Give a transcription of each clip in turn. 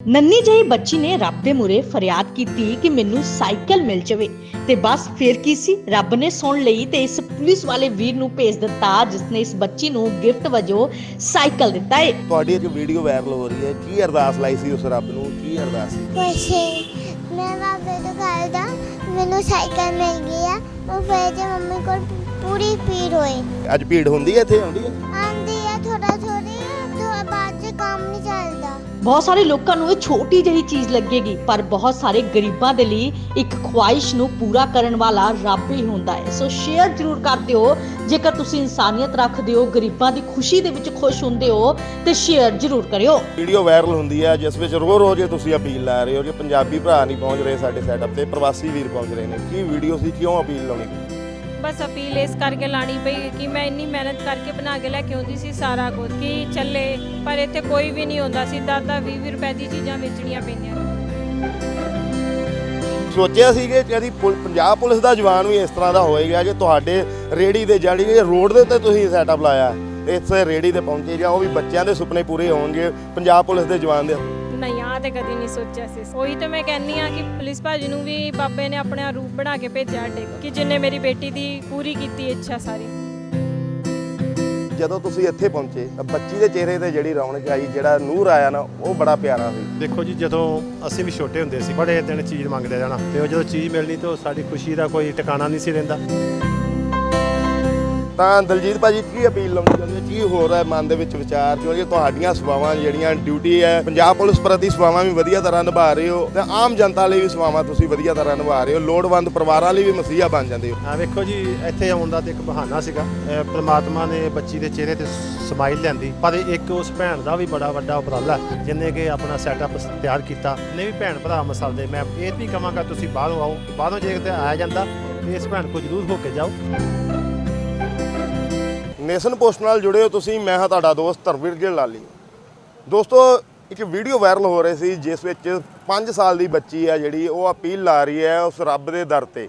ਨੰਨੀ ਜਿਹੀ ਬੱਚੀ ਨੇ ਰੱਬ ਦੇ ਮੂਰੇ ਫਰਿਆਦ ਕੀਤੀ ਕਿ ਮੈਨੂੰ ਸਾਈਕਲ ਮਿਲ ਜਾਵੇ ਤੇ ਬਸ ਫੇਰ ਕੀ ਸੀ? ਰੱਬ ਨੇ ਸੁਣ ਲਈ ਤੇ ਇਸ ਪੁਲਿਸ ਵਾਲੇ ਵੀਰ ਨੂੰ ਭੇਜ ਦਿੱਤਾ ਜਿਸ ਨੇ ਇਸ ਬੱਚੀ ਨੂੰ ਗਿਫਟ ਵਜੋਂ ਸਾਈਕਲ ਦਿੱਤਾ ਹੈ ਤੁਹਾਡੀ ਇੱਕ ਵੀਡੀਓ ਵਾਇਰਲ ਹੋ ਰਹੀ ਹੈ। ਕੀ ਅਰਦਾਸ ਲਾਈ ਸੀ ਉਸ ਰੱਬ ਨੂੰ? ਕੀ ਅਰਦਾਸ ਸੀ? ਕੁਛ ਮੈਂ ਬਾਬੇ ਤੋਂ ਕਰਦਾ ਮੈਨੂੰ ਸਾਈਕਲ ਮਿਲ ਗਿਆ ਉਹ ਫਿਰ ਜੇ ਮੰਮੀ ਕੋਲ ਪੂਰੀ ਪੀੜ ਹੋਈ। ਅੱਜ ਭੀੜ ਹੁੰਦੀ ਹੈ ਇੱਥੇ? ਆਉਂਦੀ ਹੈ? ਆਂਦੀ ਆ ਥੋੜਾ ਥੋੜੀ ਥੋੜਾ ਬਾਅਦ ਚ ਕੰਮ ਨਹੀਂ ਚੱਲਦਾ। ਬਹੁਤ ਸਾਰੇ ਲੋਕਾਂ ਨੂੰ ਇਹ ਛੋਟੀ ਜਿਹੀ ਚੀਜ਼ ਲੱਗੇਗੀ ਪਰ ਬਹੁਤ ਸਾਰੇ ਗਰੀਬਾਂ ਦੇ ਲਈ ਇੱਕ ਖੁਆਇਸ਼ ਨੂੰ ਪੂਰਾ ਕਰਨ ਵਾਲਾ ਰੱਬ ਹੀ ਹੁੰਦਾ ਹੈ। ਸੋ ਸ਼ੇਅਰ ਜ਼ਰੂਰ ਕਰ ਦਿਓ। ਜੇਕਰ ਤੁਸੀਂ ਇਨਸਾਨੀਅਤ ਰੱਖਦੇ ਹੋ ਗਰੀਬਾਂ ਦੀ ਖੁਸ਼ੀ ਦੇ ਵਿੱਚ ਖੁਸ਼ ਹੁੰਦੇ ਹੋ ਤੇ ਸ਼ੇਅਰ ਜ਼ਰੂਰ ਕਰਿਓ। ਵੀਡੀਓ ਵਾਇਰਲ ਹੁੰਦੀ ਹੈ ਜਿਸ ਵਿੱਚ ਰੋ ਰੋਜ਼ ਤੁਸੀਂ ਅਪੀਲ ਲਾ ਰਹੇ ਹੋ ਕਿ ਪੰਜਾਬੀ ਭਰਾ ਨਹੀਂ ਪਹੁੰਚ ਰਹੇ ਸਾਡੇ ਸੈਟਅਪ ਤੇ ਪ੍ਰਵਾਸੀ ਵੀਰ ਪਹੁੰਚ ਰਹੇ ਨੇ ਕੀ ਵੀਡੀਓ ਸੀ ਕਿਉਂ ਅਪੀਲ ਲਾਉਣੀ? ਬਸ ਅਪੀਲ ਇਸ ਕਰਕੇ ਲਾਣੀ ਪਈ ਕਿ ਮੈਂ ਇੰਨੀ ਮਿਹਨਤ ਕਰਕੇ ਬਣਾ ਕੇ ਲੈ ਕੇ ਆਉਂਦੀ ਸੀ ਸਾਰਾ ਕੁਝ, ਕਿ ਚੱਲੇ, ਪਰ ਇੱਥੇ ਕੋਈ ਵੀ ਨਹੀਂ ਹੁੰਦਾ ਸੀ। ਦਾਦਾ 20 ਰੁਪਏ ਦੀ ਚੀਜ਼ਾਂ ਵੇਚਣੀਆਂ ਪੈਂਦੀਆਂ ਸੋਚਿਆ ਸੀ ਕਿ ਜਿਹੜੀ ਪੁਲ- ਪੰਜਾਬ ਪੁਲਿਸ ਦਾ ਜਵਾਨ ਵੀ ਇਸ ਤਰ੍ਹਾਂ ਦਾ ਹੋਏਗਾ ਕਿ ਤੁਹਾਡੇ ਰੇੜੀ ਦੇ ਜਾੜੀ ਦੇ ਰੋਡ ਦੇ ਉੱਤੇ ਤੁਸੀਂ ਸੈਟਅਪ ਲਾਇਆ ਤੇ ਇਸ ਰੇੜੀ ਤੇ ਪਹੁੰਚੇ ਜਾਂ ਉਹ ਵੀ ਬੱਚਿਆਂ ਦੇ ਸੁਪਨੇ ਪੂਰੇ ਹੋਣਗੇ, ਪੰਜਾਬ ਪੁਲਿਸ ਦੇ ਜਵਾਨ ਦੇ ਆ ਤੇ ਕਦੀ ਨਹੀਂ ਸੋਚਿਆ ਸੀ। ਉਹੀ ਤੇ ਮੈਂ ਕਹਿੰਨੀ ਆ ਕਿ ਪੁਲਿਸ ਭਾਜੀ ਨੂੰ ਵੀ ਬਾਬੇ ਨੇ ਆਪਣਾ ਰੂਪ ਬਣਾ ਕੇ ਭੇਜਿਆ ਕੋਲ ਕਿ ਜਿੰਨੇ ਮੇਰੀ ਬੇਟੀ ਦੀ ਪੂਰੀ ਕੀਤੀ ਇੱਛਾ ਸਾਰੀ। ਜਦੋਂ ਤੁਸੀਂ ਇੱਥੇ ਪਹੁੰਚੇ ਤਾਂ ਬੱਚੀ ਦੇ ਚਿਹਰੇ ਤੇ ਜਿਹੜੀ ਰੌਣਕ ਆਈ ਜਿਹੜਾ ਨੂਰ ਆਇਆ ਨਾ ਉਹ ਬੜਾ ਪਿਆਰਾ ਸੀ। ਦੇਖੋ ਜੀ ਜਦੋਂ ਅਸੀਂ ਵੀ ਛੋਟੇ ਹੁੰਦੇ ਸੀ ਬੜੇ ਦਿਨ ਚੀਜ਼ ਮੰਗਦੇ ਜਾਣਾ ਤੇ ਉਹ ਜਦੋਂ ਚੀਜ਼ ਮਿਲਣੀ ਤਾਂ ਸਾਡੀ ਖੁਸ਼ੀ ਦਾ ਕੋਈ ਟਿਕਾਣਾ ਨਹੀਂ ਸੀ ਰਹਿੰਦਾ। ਤਾਂ ਦਲਜੀਤ ਭਾਜੀ ਕੀ ਅਪੀਲ ਲਾਉਣੀ ਚਾਹੁੰਦੇ ਹੋ? ਕੀ ਹੋ ਰਿਹਾ ਮਨ ਦੇ ਵਿੱਚ ਵਿਚਾਰ ਕਿਉਂਕਿ ਤੁਹਾਡੀਆਂ ਸੇਵਾਵਾਂ ਜਿਹੜੀਆਂ ਡਿਊਟੀ ਹੈ ਪੰਜਾਬ ਪੁਲਿਸ ਪ੍ਰਤੀ ਸੇਵਾਵਾਂ ਵੀ ਵਧੀਆ ਤਰ੍ਹਾਂ ਨਿਭਾ ਰਹੇ ਹੋ ਤੇ ਆਮ ਜਨਤਾ ਲਈ ਵੀ ਸੇਵਾਵਾਂ ਤੁਸੀਂ ਵਧੀਆ ਤਰ੍ਹਾਂ ਨਿਭਾ ਰਹੇ ਹੋ ਲੋੜਵੰਦ ਪਰਿਵਾਰਾਂ ਲਈ ਵੀ ਮਸੀਹਾ ਬਣ ਜਾਂਦੇ ਹੋ। ਆ ਵੇਖੋ ਜੀ ਇੱਥੇ ਆਉਣ ਦਾ ਤੇ ਇੱਕ ਬਹਾਨਾ ਸੀਗਾ। ਅਹ ਪ੍ਰਮਾਤਮਾ ਨੇ ਬੱਚੀ ਦੇ ਚਿਹਰੇ ਤੇ ਸਮਾਈਲ ਲਿਆਂਦੀ। ਪਰ ਇੱਕ ਉਸ ਭੈਣ ਦਾ ਵੀ ਬੜਾ ਵੱਡਾ ਉਪਰਾਲਾ ਹੈ, ਜਿਹਨੇ ਕਿ ਆਪਣਾ ਸੈਟਅਪ ਤਿਆਰ ਕੀਤਾ। ਨੇ ਵੀ ਭੈਣ ਭਰਾ ਮਸਲਦੇ ਮੈਂ ਇਹ ਵੀ ਕਹਾਂਗਾ ਤੁਸੀਂ ਬਾਹਰੋਂ ਆਓ ਬਾਹਰੋਂ ਜੇ ਕਿਤੇ ਆਇਆ ਜਾਂਦਾ ਇਸ ਭੈਣ ਕੋ ਜਰੂਰ ਹੋ ਕੇ ਜਾਓ। ਨੇਸ਼ਨ ਪੋਸਟ ਨਾਲ ਜੁੜੇ ਹੋ ਤੁਸੀਂ, ਮੈਂ ਹਾਂ ਤੁਹਾਡਾ ਦੋਸਤ ਧਰਮਵੀਰ ਗਿੱਲ ਲਾਲੀ। ਦੋਸਤੋ, ਇੱਕ ਵੀਡੀਓ ਵਾਇਰਲ ਹੋ ਰਹੀ ਸੀ, ਜਿਸ ਵਿੱਚ 5 ਸਾਲ ਦੀ ਬੱਚੀ ਹੈ ਜਿਹੜੀ, ਉਹ ਅਪੀਲ ਲਾ ਰਹੀ ਹੈ ਉਸ ਰੱਬ ਦੇ ਦਰ ਤੇ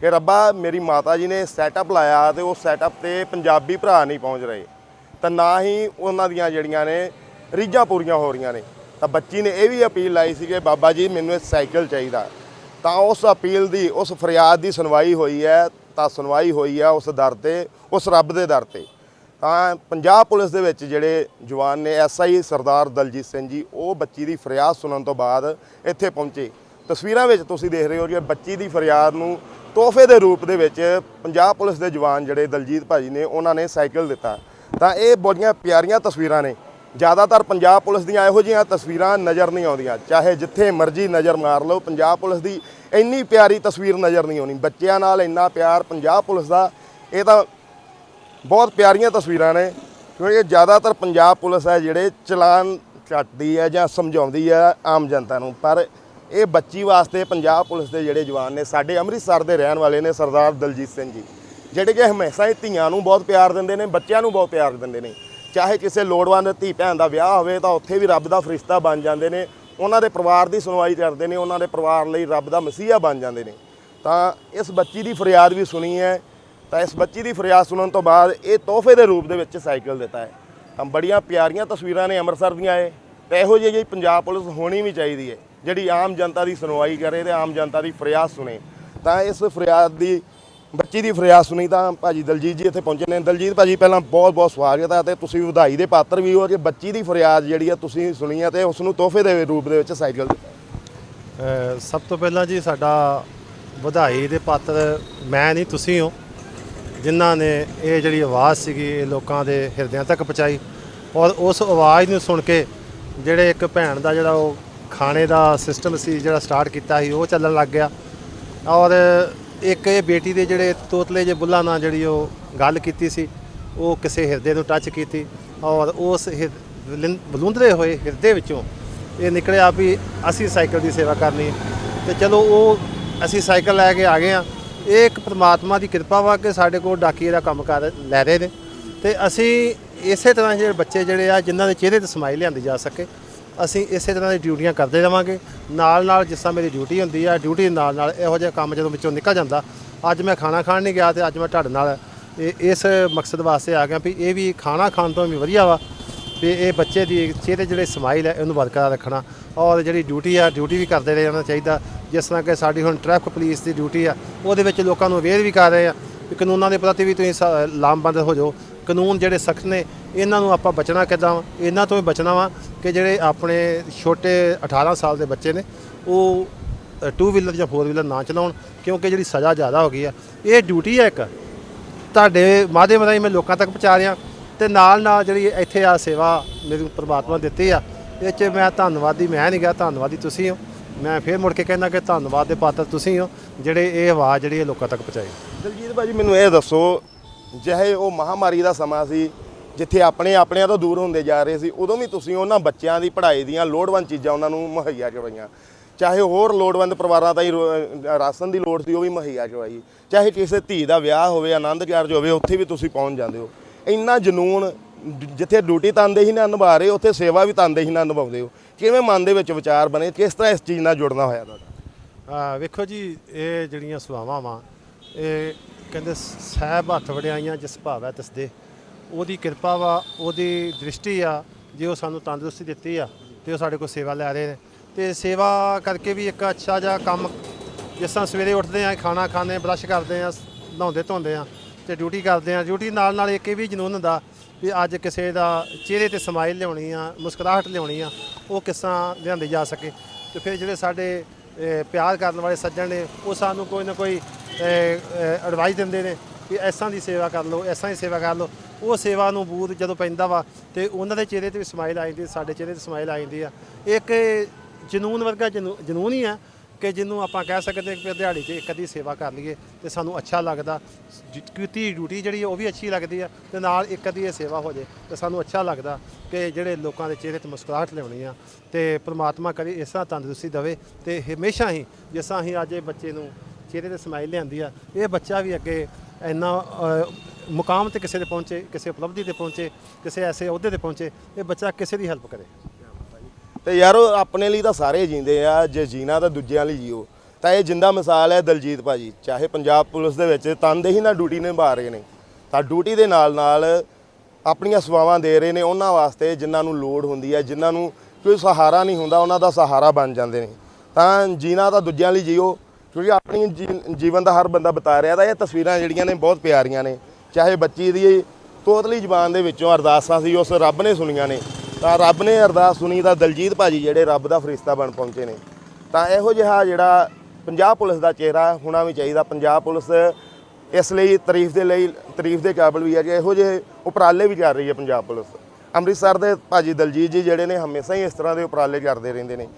ਕਿ ਰੱਬਾ, ਮੇਰੀ ਮਾਤਾ ਜੀ ਨੇ ਸੈਟਅਪ ਲਾਇਆ ਤੇ ਉਹ ਸੈਟਅਪ ਤੇ ਪੰਜਾਬੀ ਭਰਾ ਨਹੀਂ ਪਹੁੰਚ ਰਹੇ। ਤਾਂ ਨਾ ਹੀ ਉਹਨਾਂ ਦੀਆਂ ਜਿਹੜੀਆਂ ਨੇ ਰੀਝਾਂ ਪੂਰੀਆਂ ਹੋ ਰਹੀਆਂ ਨੇ। ਤਾਂ ਬੱਚੀ ਨੇ ਇਹ ਵੀ ਅਪੀਲ ਲਾਈ ਸੀ ਕਿ ਬਾਬਾ ਜੀ, ਮੈਨੂੰ ਇਹ ਸਾਈਕਲ ਚਾਹੀਦਾ। ਤਾਂ ਉਸ ਅਪੀਲ ਦੀ, ਉਸ ਫਰਿਆਦ ਦੀ ਸੁਣਵਾਈ ਹੋਈ ਹੈ, ਤਾਂ ਸੁਣਵਾਈ ਹੋਈ ਹੈ ਉਸ ਦਰ ਤੇ। ਉਸ ਰੱਬ ਦੇ ਦਰ ਤੇ। ਤਾਂ ਪੰਜਾਬ ਪੁਲਿਸ ਦੇ ਵਿੱਚ ਜਿਹੜੇ ਜਵਾਨ ਨੇ ਐਸਆਈ ਸਰਦਾਰ ਦਲਜੀਤ ਸਿੰਘ ਜੀ, ਉਹ ਬੱਚੀ ਦੀ ਫਰਿਆਦ ਸੁਣਨ ਤੋਂ ਬਾਅਦ ਇੱਥੇ ਪਹੁੰਚੇ। ਤਸਵੀਰਾਂ ਵਿੱਚ ਤੁਸੀਂ ਦੇਖ ਰਹੇ ਹੋ ਕਿ ਬੱਚੀ ਦੀ ਫਰਿਆਦ ਨੂੰ ਤੋਹਫੇ ਦੇ ਰੂਪ ਦੇ ਵਿੱਚ ਪੰਜਾਬ ਪੁਲਿਸ ਦੇ ਜਵਾਨ ਜਿਹੜੇ ਦਲਜੀਤ ਭਾਜੀ ਨੇ, ਉਹਨਾਂ ਨੇ ਸਾਈਕਲ ਦਿੱਤਾ। ਤਾਂ ਇਹ ਬੜੀਆਂ ਪਿਆਰੀਆਂ ਤਸਵੀਰਾਂ ਨੇ। ਜ਼ਿਆਦਾਤਰ ਪੰਜਾਬ ਪੁਲਿਸ ਦੀਆਂ ਇਹੋ ਜਿਹੀਆਂ ਤਸਵੀਰਾਂ ਨਜ਼ਰ ਨਹੀਂ ਆਉਂਦੀਆਂ। ਚਾਹੇ ਜਿੱਥੇ ਮਰਜ਼ੀ ਨਜ਼ਰ ਮਾਰ ਲਓ, ਪੰਜਾਬ ਪੁਲਿਸ ਦੀ ਇੰਨੀ ਪਿਆਰੀ ਤਸਵੀਰ ਨਜ਼ਰ ਨਹੀਂ ਆਉਣੀ। ਬੱਚਿਆਂ ਨਾਲ ਇੰਨਾ ਪਿਆਰ ਪੰਜਾਬ ਪੁਲਿਸ ਦਾ, ਇਹ ਤਾਂ ਬਹੁਤ ਪਿਆਰੀਆਂ ਤਸਵੀਰਾਂ ਨੇ, ਕਿਉਂਕਿ ਜ਼ਿਆਦਾਤਰ ਪੰਜਾਬ ਪੁਲਿਸ ਹੈ ਜਿਹੜੇ ਚਲਾਨ ਕੱਟਦੀ ਹੈ ਜਾਂ ਸਮਝਾਉਂਦੀ ਹੈ ਆਮ ਜਨਤਾ ਨੂੰ। ਪਰ ਇਹ ਬੱਚੀ ਵਾਸਤੇ ਪੰਜਾਬ ਪੁਲਿਸ ਦੇ ਜਿਹੜੇ ਜਵਾਨ ਨੇ, ਸਾਡੇ ਅੰਮ੍ਰਿਤਸਰ ਦੇ ਰਹਿਣ ਵਾਲੇ ਨੇ ਸਰਦਾਰ ਦਲਜੀਤ ਸਿੰਘ ਜੀ, ਜਿਹੜੇ ਕਿ ਹਮੇਸ਼ਾ ਹੀ ਧੀਆਂ ਨੂੰ ਬਹੁਤ ਪਿਆਰ ਦਿੰਦੇ ਨੇ, ਬੱਚਿਆਂ ਨੂੰ ਬਹੁਤ ਪਿਆਰ ਦਿੰਦੇ ਨੇ। ਚਾਹੇ ਕਿਸੇ ਲੋੜਵੰਦ ਧੀ ਭੈਣ ਦਾ ਵਿਆਹ ਹੋਵੇ ਤਾਂ ਉੱਥੇ ਵੀ ਰੱਬ ਦਾ ਫਰਿਸ਼ਤਾ ਬਣ ਜਾਂਦੇ ਨੇ, ਉਹਨਾਂ ਦੇ ਪਰਿਵਾਰ ਦੀ ਸੁਣਵਾਈ ਕਰਦੇ ਨੇ, ਉਹਨਾਂ ਦੇ ਪਰਿਵਾਰ ਲਈ ਰੱਬ ਦਾ ਮਸੀਹਾ ਬਣ ਜਾਂਦੇ ਨੇ। ਤਾਂ ਇਸ ਬੱਚੀ ਦੀ ਫਰਿਆਦ ਵੀ ਸੁਣੀ ਹੈ ਤਾਂ ਇਸ ਬੱਚੀ ਦੀ ਫਰਿਆਦ ਸੁਣਨ ਤੋਂ ਬਾਅਦ ਇਹ ਤੋਹਫੇ ਦੇ ਰੂਪ ਦੇ ਵਿੱਚ ਸਾਈਕਲ ਦਿੱਤਾ ਹੈ। ਤਾਂ ਬੜੀਆਂ ਪਿਆਰੀਆਂ ਤਸਵੀਰਾਂ ਨੇ ਅੰਮ੍ਰਿਤਸਰ ਦੀਆਂ ਇਹ। ਤੇ ਇਹੋ ਜਿਹੀ ਜਿਹੀ ਪੰਜਾਬ ਪੁਲਿਸ ਹੋਣੀ ਵੀ ਚਾਹੀਦੀ ਹੈ, ਜਿਹੜੀ ਆਮ ਜਨਤਾ ਦੀ ਸੁਣਵਾਈ ਕਰੇ ਤੇ ਆਮ ਜਨਤਾ ਦੀ ਫਰਿਆਦ ਸੁਣੇ। ਤਾਂ ਇਸ ਫਰਿਆਦ ਦੀ, ਬੱਚੀ ਦੀ ਫਰਿਆਦ ਸੁਣੀ ਤਾਂ ਭਾਜੀ ਦਲਜੀਤ ਜੀ ਇੱਥੇ ਪਹੁੰਚੇ ਨੇ। ਦਲਜੀਤ ਭਾਜੀ, ਪਹਿਲਾਂ ਬਹੁਤ ਬਹੁਤ ਸਵਾਗਤ ਹੈ ਤੇ ਤੁਸੀਂ ਵਧਾਈ ਦੇ ਪਾਤਰ ਵੀ ਹੋ ਕਿ ਬੱਚੀ ਦੀ ਫਰਿਆਦ ਜਿਹੜੀ ਹੈ ਤੁਸੀਂ ਸੁਣੀ ਹੈ ਤੇ ਉਸ ਨੂੰ ਤੋਹਫੇ ਦੇ ਰੂਪ ਦੇ ਵਿੱਚ ਸਾਈਕਲ ਦਿੱਤਾ। ਸਭ ਤੋਂ ਪਹਿਲਾਂ ਜੀ ਸਾਡਾ ਵਧਾਈ ਦੇ ਪਾਤਰ, ਮੈਂ ਨਹੀਂ, ਤੁਸੀਂ ਹੋ। ਜਿਨ੍ਹਾਂ ਨੇ ਇਹ ਜਿਹੜੀ ਆਵਾਜ਼ ਸੀਗੀ ਇਹ ਲੋਕਾਂ ਦੇ ਹਿਰਦਿਆਂ ਤੱਕ ਪਹੁੰਚਾਈ ਔਰ ਉਸ ਆਵਾਜ਼ ਨੂੰ ਸੁਣ ਕੇ ਜਿਹੜੇ ਇੱਕ ਭੈਣ ਦਾ ਜਿਹੜਾ ਉਹ ਖਾਣੇ ਦਾ ਸਿਸਟਮ ਸੀ, ਜਿਹੜਾ ਸਟਾਰਟ ਕੀਤਾ ਸੀ, ਉਹ ਚੱਲਣ ਲੱਗ ਗਿਆ ਔਰ ਇੱਕ ਇਹ ਬੇਟੀ ਦੇ ਜਿਹੜੇ ਤੋਤਲੇ ਜੇ ਬੁੱਲਾਂ ਨਾਲ ਜਿਹੜੀ ਉਹ ਗੱਲ ਕੀਤੀ ਸੀ, ਉਹ ਕਿਸੇ ਹਿਰਦੇ ਨੂੰ ਟੱਚ ਕੀਤੀ ਔਰ ਉਸ ਹਿਰ- ਬਲਿੰ- ਬਲੁੰਦਰੇ ਹੋਏ ਹਿਰਦੇ ਵਿੱਚੋਂ ਇਹ ਨਿਕਲਿਆ ਵੀ ਅਸੀਂ ਸਾਈਕਲ ਦੀ ਸੇਵਾ ਕਰਨੀ ਹੈ। ਤੇ ਚਲੋ ਉਹ ਅਸੀਂ ਸਾਈਕਲ ਲੈ ਕੇ ਆ ਗਏ ਆ ਇਹ ਇੱਕ ਪ੍ਰਮਾਤਮਾ ਦੀ ਕਿਰਪਾ ਵਾ ਕਿ ਸਾਡੇ ਕੋਲ ਡਾਕੀਏ ਦਾ ਕੰਮ ਕਰ ਲੈ ਰਹੇ ਨੇ। ਤੇ ਅਸੀਂ ਇਸੇ ਤਰ੍ਹਾਂ ਜਿਹੜੇ ਬੱਚੇ ਜਿਹੜੇ ਆ, ਜਿਨ੍ਹਾਂ ਦੇ ਚਿਹਰੇ ਤੇ ਸਮਾਈਲ ਲਿਆਂਦੀ ਜਾ ਸਕੇ, ਅਸੀਂ ਇਸੇ ਤਰ੍ਹਾਂ ਦੀ ਡਿਊਟੀਆਂ ਕਰਦੇ ਰਵਾਂਗੇ। ਨਾਲ ਨਾਲ ਜਿਸ ਤਰ੍ਹਾਂ ਮੇਰੀ ਡਿਊਟੀ ਹੁੰਦੀ ਆ, ਡਿਊਟੀ ਦੇ ਨਾਲ ਨਾਲ ਇਹੋ ਜਿਹਾ ਕੰਮ ਜਦੋਂ ਵਿੱਚੋਂ ਨਿਕਲ ਜਾਂਦਾ, ਅੱਜ ਮੈਂ ਖਾਣਾ ਖਾਣ ਨਹੀਂ ਗਿਆ ਤੇ ਅੱਜ ਮੈਂ ਤੁਹਾਡੇ ਨਾਲ ਇਹ- ਇਸ ਮਕਸਦ ਵਾਸਤੇ ਆ ਗਿਆ ਵੀ ਇਹ ਵੀ ਖਾਣਾ ਖਾਣ ਤੋਂ ਵੀ ਵਧੀਆ ਵਾ ਵੀ ਇਹ ਬੱਚੇ ਦੀ ਚਿਹਰੇ ਜਿਹੜੇ ਸਮਾਈਲ ਹੈ ਇਹਨੂੰ ਬਰਕਰਾਰ ਰੱਖਣਾ। ਔਰ ਜਿਹੜੀ ਡਿਊਟੀ ਆ, ਡਿਊਟੀ ਵੀ ਕਰਦੇ ਰਹਿਣਾ ਚਾਹੀਦਾ। ਜਿਸ ਤਰ੍ਹਾਂ ਕਿ ਸਾਡੀ ਹੁਣ ਟ੍ਰੈਫਿਕ ਪੁਲਿਸ ਦੀ ਡਿਊਟੀ ਆ, ਉਹਦੇ ਵਿੱਚ ਲੋਕਾਂ ਨੂੰ ਅਵੇਅਰ ਵੀ ਕਰ ਰਹੇ ਆ ਵੀ ਕਾਨੂੰਨਾਂ ਦੇ ਪ੍ਰਤੀ ਵੀ ਤੁਸੀਂ ਸ- ਲਾਮਬੰਦ ਹੋ ਜਾਓ। ਕਾਨੂੰਨ ਜਿਹੜੇ ਸਖਤ ਨੇ, ਇਹਨਾਂ ਨੂੰ ਆਪਾਂ ਬਚਣਾ ਕਿੱਦਾਂ ਵਾ? ਇਹਨਾਂ ਤੋਂ ਵੀ ਬਚਣਾ ਵਾ ਕਿ ਜਿਹੜੇ ਆਪਣੇ ਛੋਟੇ 18 ਸਾਲ ਦੇ ਬੱਚੇ ਨੇ, ਉਹ ਟੂ ਵੀਲਰ ਜਾਂ ਫੋਰ ਵੀਲਰ ਨਾ ਚਲਾਉਣ, ਕਿਉਂਕਿ ਜਿਹੜੀ ਸਜ਼ਾ ਜ਼ਿਆਦਾ ਹੋ ਗਈ ਆ। ਇਹ ਡਿਊਟੀ ਹੈ ਇੱਕ। ਤੁਹਾਡੇ ਮਾਧਿਅਮ ਰਾਹੀਂ ਮੈਂ ਲੋਕਾਂ ਤੱਕ ਪਹੁੰਚਾ ਰਿਹਾ। ਤੇ ਨਾਲ ਨਾਲ ਜਿਹੜੀ ਇੱਥੇ ਆ ਸੇਵਾ ਮੈਨੂੰ ਪ੍ਰਮਾਤਮਾ ਦਿੱਤੀ ਆ, ਇਹ 'ਚ ਮੈਂ ਧੰਨਵਾਦੀ, ਮੈਂ ਨਹੀਂ ਗਿਆ ਧੰਨਵਾਦੀ ਤੁਸੀਂ ਹੋ। ਮੈਂ ਫੇਰ ਮੁੜ ਕੇ ਕਹਿੰਦਾ ਕਿ ਧੰਨਵਾਦ ਦੇ ਪਾਤਰ ਤੁਸੀਂ ਹੋ, ਜਿਹੜੇ ਇਹ ਆਵਾਜ਼ ਜਿਹੜੀ ਇਹ ਲੋਕਾਂ ਤੱਕ ਪਹੁੰਚਾਈ। ਦਲਜੀਤ ਭਾਜੀ ਮੈਨੂੰ ਇਹ ਦੱਸੋ, ਜਿਹੇ ਉਹ ਮਹਾਮਾਰੀ ਦਾ ਸਮਾਂ ਸੀ, ਜਿੱਥੇ ਆਪਣੇ ਆਪਣਿਆਂ ਤੋਂ ਦੂਰ ਹੁੰਦੇ ਜਾ ਰਹੇ ਸੀ, ਉਦੋਂ ਵੀ ਤੁਸੀਂ ਉਹਨਾਂ ਬੱਚਿਆਂ ਦੀ ਪੜ੍ਹਾਈ ਦੀਆਂ ਲੋੜਵੰਦ ਚੀਜ਼ਾਂ ਉਹਨਾਂ ਨੂੰ ਮੁਹੱਈਆ ਕਰਵਾਈਆਂ। ਚਾਹੇ ਹੋਰ ਲੋੜਵੰਦ ਪਰਿਵਾਰਾਂ ਤਾਈਂ ਰਾਸ਼ਨ ਦੀ ਲੋੜ ਸੀ, ਉਹ ਵੀ ਮੁਹੱਈਆ ਕਰਵਾਈ। ਚਾਹੇ ਕਿਸੇ ਧੀ ਦਾ ਵਿਆਹ ਹੋਵੇ, ਆਨੰਦ ਕਾਰਜ ਹੋਵੇ, ਉੱਥੇ ਵੀ ਤੁਸੀਂ ਪਹੁੰਚ ਜਾਂਦੇ ਹੋ। ਇੰਨਾ ਜਨੂਨ ਜਿੱਥੇ ਡਿਊਟੀ ਤਨਦੇਹੀ ਨਾਲ ਨਿਭਾ ਰਹੇ ਹੋ ਉੱਥੇ ਸੇਵਾ ਵੀ ਤਨਦੇਹੀ ਨਾਲ ਨਿਭਾਉਂਦੇ ਹੋ। ਕਿਵੇਂ ਮਨ ਦੇ ਵਿੱਚ ਵਿਚਾਰ ਬਣੇ? ਕਿਸ ਤਰ੍ਹਾਂ ਇਸ ਚੀਜ਼ ਨਾਲ ਜੁੜਨਾ ਹੋਇਆ ਤੁਹਾਡਾ? ਆ ਵੇਖੋ ਜੀ, ਇਹ ਜਿਹੜੀਆਂ ਸੇਵਾਵਾਂ ਵਾ, ਇਹ ਕਹਿੰਦੇ ਸਹਿਬ ਹੱਥ ਵਡਿਆਈਆਂ ਜਿਸ ਭਾਵੈ ਤਿਸ ਦੇ। ਉਹਦੀ ਕਿਰਪਾ ਵਾ, ਉਹਦੀ ਦ੍ਰਿਸ਼ਟੀ ਆ, ਜੇ ਉਹ ਸਾਨੂੰ ਤੰਦਰੁਸਤੀ ਦਿੱਤੀ ਆ, ਤੇ ਉਹ ਸਾਡੇ ਕੋਲ ਸੇਵਾ ਲੈ ਰਹੇ ਨੇ। ਤੇ ਸੇਵਾ ਕਰਕੇ ਵੀ ਇੱਕ ਅੱਛਾ ਜਿਹਾ ਕੰਮ, ਜਿਸ ਤਰ੍ਹਾਂ ਸਵੇਰੇ ਉੱਠਦੇ ਆ, ਖਾਣਾ ਖਾਂਦੇ ਬਰਸ਼ ਕਰਦੇ ਆ, ਨਹਾਉਂਦੇ ਧੋਂਦੇ ਆ, ਤੇ ਡਿਊਟੀ ਕਰਦੇ ਆ। ਡਿਊਟੀ ਨਾਲ ਨਾਲ ਇੱਕ ਇਹ ਵੀ ਜਨੂੰਨ ਹੁੰਦਾ ਵੀ ਅੱਜ ਕਿਸੇ ਦਾ ਚਿਹਰੇ ਤੇ ਸਮਾਈਲ ਲਿਆਉਣੀ ਆ, ਮੁਸਕਰਾਹਟ ਲਿਆਉਣੀ ਆ, ਉਹ ਕਿਸ ਤਰ੍ਹਾਂ ਲਿਆਂਦੀ ਜਾ ਸਕੇ। ਤੇ ਫਿਰ ਜਿਹੜੇ ਸਾਡੇ ਪਿਆਰ ਕਰਨ ਵਾਲੇ ਸੱਜਣ ਨੇ, ਉਹ ਸਾਨੂੰ ਕੋਈ ਨਾ ਕੋਈ ਐਡਵਾਈਸ ਦਿੰਦੇ ਨੇ ਕਿ ਐਸਾਂ ਦੀ ਸੇਵਾ ਕਰ ਲਓ ਐਸਾਂ ਦੀ ਸੇਵਾ ਕਰ ਲਓ। ਉਹ ਸੇਵਾ ਨੂੰ ਬੂਦ ਜਦੋਂ ਪੈਂਦਾ ਵਾ ਤੇ ਉਹਨਾਂ ਦੇ ਚਿਹਰੇ ਤੇ ਵੀ ਸਮਾਈਲ ਆ ਜਾਂਦੀ, ਸਾਡੇ ਚਿਹਰੇ ਤੇ ਸਮਾਈਲ ਆ ਜਾਂਦੀ ਆ। ਇੱਕ ਜਨੂਨ ਵਰਗਾ ਜਨੂ- ਜਨੂਨ ਹੀ ਆ ਕਿ ਜਿਹਨੂੰ ਆਪਾਂ ਕਹਿ ਸਕਦੇ ਹਾਂ ਕਿ ਦਿਹਾੜੀ 'ਚ ਇੱਕ ਅੱਧੀ ਸੇਵਾ ਕਰ ਲਈਏ ਤੇ ਸਾਨੂੰ ਅੱਛਾ ਲੱਗਦਾ। ਕੀਤੀ ਡਿਊਟੀ ਜਿਹੜੀ ਉਹ ਵੀ ਅੱਛੀ ਲੱਗਦੀ ਆ ਤੇ ਨਾਲ ਇੱਕ ਅੱਧੀ ਇਹ ਸੇਵਾ ਹੋ ਜੇ ਤੇ ਸਾਨੂੰ ਅੱਛਾ ਲੱਗਦਾ ਕਿ ਜਿਹੜੇ ਲੋਕਾਂ ਦੇ ਚਿਹਰੇ ਤੇ ਮੁਸਕਰਾਹਟ ਲਿਆਉਣੀ ਆ ਤੇ ਪ੍ਰਮਾਤਮਾ ਕਰੇ ਇਸ ਤਰ੍ਹਾਂ ਤੰਦਰੁਸਤੀ ਦੇਵੇ ਤੇ ਹਮੇਸ਼ਾ ਹੀ ਜਿਸ ਤਰ੍ਹਾਂ ਹੀ ਅੱਜ ਇਹ ਬੱਚੇ ਨੂੰ ਚਿਹਰੇ ਤੇ ਸਮਾਈਲ ਲਿਆਂਦੀ ਆ, ਇਹ ਬੱਚਾ ਵੀ ਅੱਗੇ ਇੰਨਾ ਮੁਕਾਮ ਤੇ ਕਿਸੇ ਦੇ ਪਹੁੰਚੇ, ਕਿਸੇ ਉਪਲਬਧੀ ਤੇ ਪਹੁੰਚੇ, ਕਿਸੇ ਐਸੇ ਅਹੁਦੇ ਤੇ ਪਹੁੰਚੇ, ਇਹ ਬੱਚਾ ਕਿਸੇ ਦੀ ਹੈਲਪ ਕਰੇ। ਤੇ ਯਾਰ ਉਹ ਆਪਣੇ ਲਈ ਤਾਂ ਸਾਰੇ ਜੀਂਦੇ ਆ, ਜੇ ਜੀਣਾ ਤਾਂ ਦੂਜਿਆਂ ਲਈ ਜੀਓ। ਤਾਂ ਇਹ ਜਿੰਦਾ ਮਿਸਾਲ ਹੈ ਦਲਜੀਤ ਭਾਜੀ, ਚਾਹੇ ਪੰਜਾਬ ਪੁਲਿਸ ਦੇ ਵਿੱਚ ਤਨਦੇਹੀ ਨਾਲ ਡਿਊਟੀ ਨਿਭਾ ਰਹੇ ਨੇ। ਤਾਂ ਡਿਊਟੀ ਦੇ ਨਾਲ ਨਾਲ ਆਪਣੀਆਂ ਸੇਵਾਵਾਂ ਦੇ ਰਹੇ ਨੇ, ਉਹਨਾਂ ਵਾਸਤੇ ਜਿਨ੍ਹਾਂ ਨੂੰ ਲੋੜ ਹੁੰਦੀ ਹੈ, ਜਿਨ੍ਹਾਂ ਨੂੰ ਕੋਈ ਸਹਾਰਾ ਨਹੀਂ ਹੁੰਦਾ, ਉਹਨਾਂ ਦਾ ਸਹਾਰਾ ਬਣ ਜਾਂਦੇ ਨੇ। ਤਾਂ ਜੀਣਾ ਤਾਂ ਦੂਜਿਆਂ ਲਈ ਜੀਓ, ਕਿਉਂਕਿ ਆਪਣੀ ਜੀ- ਜੀਵਨ ਦਾ ਹਰ ਬੰਦਾ ਬਤਾ ਰਿਹਾ, ਤਾਂ ਇਹ ਤਸਵੀਰਾਂ ਜਿਹੜੀਆਂ ਨੇ ਬਹੁਤ ਪਿਆਰੀਆਂ ਨੇ। ਚਾਹੇ ਬੱਚੀ ਦੀ ਤੋਤਲੀ ਜ਼ਬਾਨ ਦੇ ਵਿੱਚੋਂ ਅਰਦਾਸਾਂ ਸੀ, ਉਸ ਰੱਬ ਨੇ ਸੁਣੀਆਂ ਨੇ। ਤਾਂ ਰੱਬ ਨੇ ਅਰਦਾਸ ਸੁਣੀ ਤਾਂ ਦਲਜੀਤ ਭਾਜੀ ਜਿਹੜੇ ਰੱਬ ਦਾ ਫਰਿਸ਼ਤਾ ਬਣ ਪਹੁੰਚੇ ਨੇ। ਤਾਂ ਇਹੋ ਜਿਹਾ ਜਿਹੜਾ ਪੰਜਾਬ ਪੁਲਿਸ ਦਾ ਚਿਹਰਾ ਹੋਣਾ ਵੀ ਚਾਹੀਦਾ। ਪੰਜਾਬ ਪੁਲਿਸ ਇਸ ਲਈ ਤਾਰੀਫ ਦੇ ਲਈ, ਤਾਰੀਫ ਦੇ ਕਾਬਿਲ ਵੀ ਹੈ ਕਿ ਇਹੋ ਜਿਹੇ ਉਪਰਾਲੇ ਵੀ ਕਰ ਰਹੀ ਹੈ ਪੰਜਾਬ ਪੁਲਿਸ। ਅੰਮ੍ਰਿਤਸਰ ਦੇ ਭਾਜੀ ਦਲਜੀਤ ਜੀ ਜਿਹੜੇ ਨੇ ਹਮੇਸ਼ਾ ਹੀ ਇਸ ਤਰ੍ਹਾਂ ਦੇ ਉਪਰਾਲੇ ਕਰਦੇ ਰਹਿੰਦੇ ਨੇ।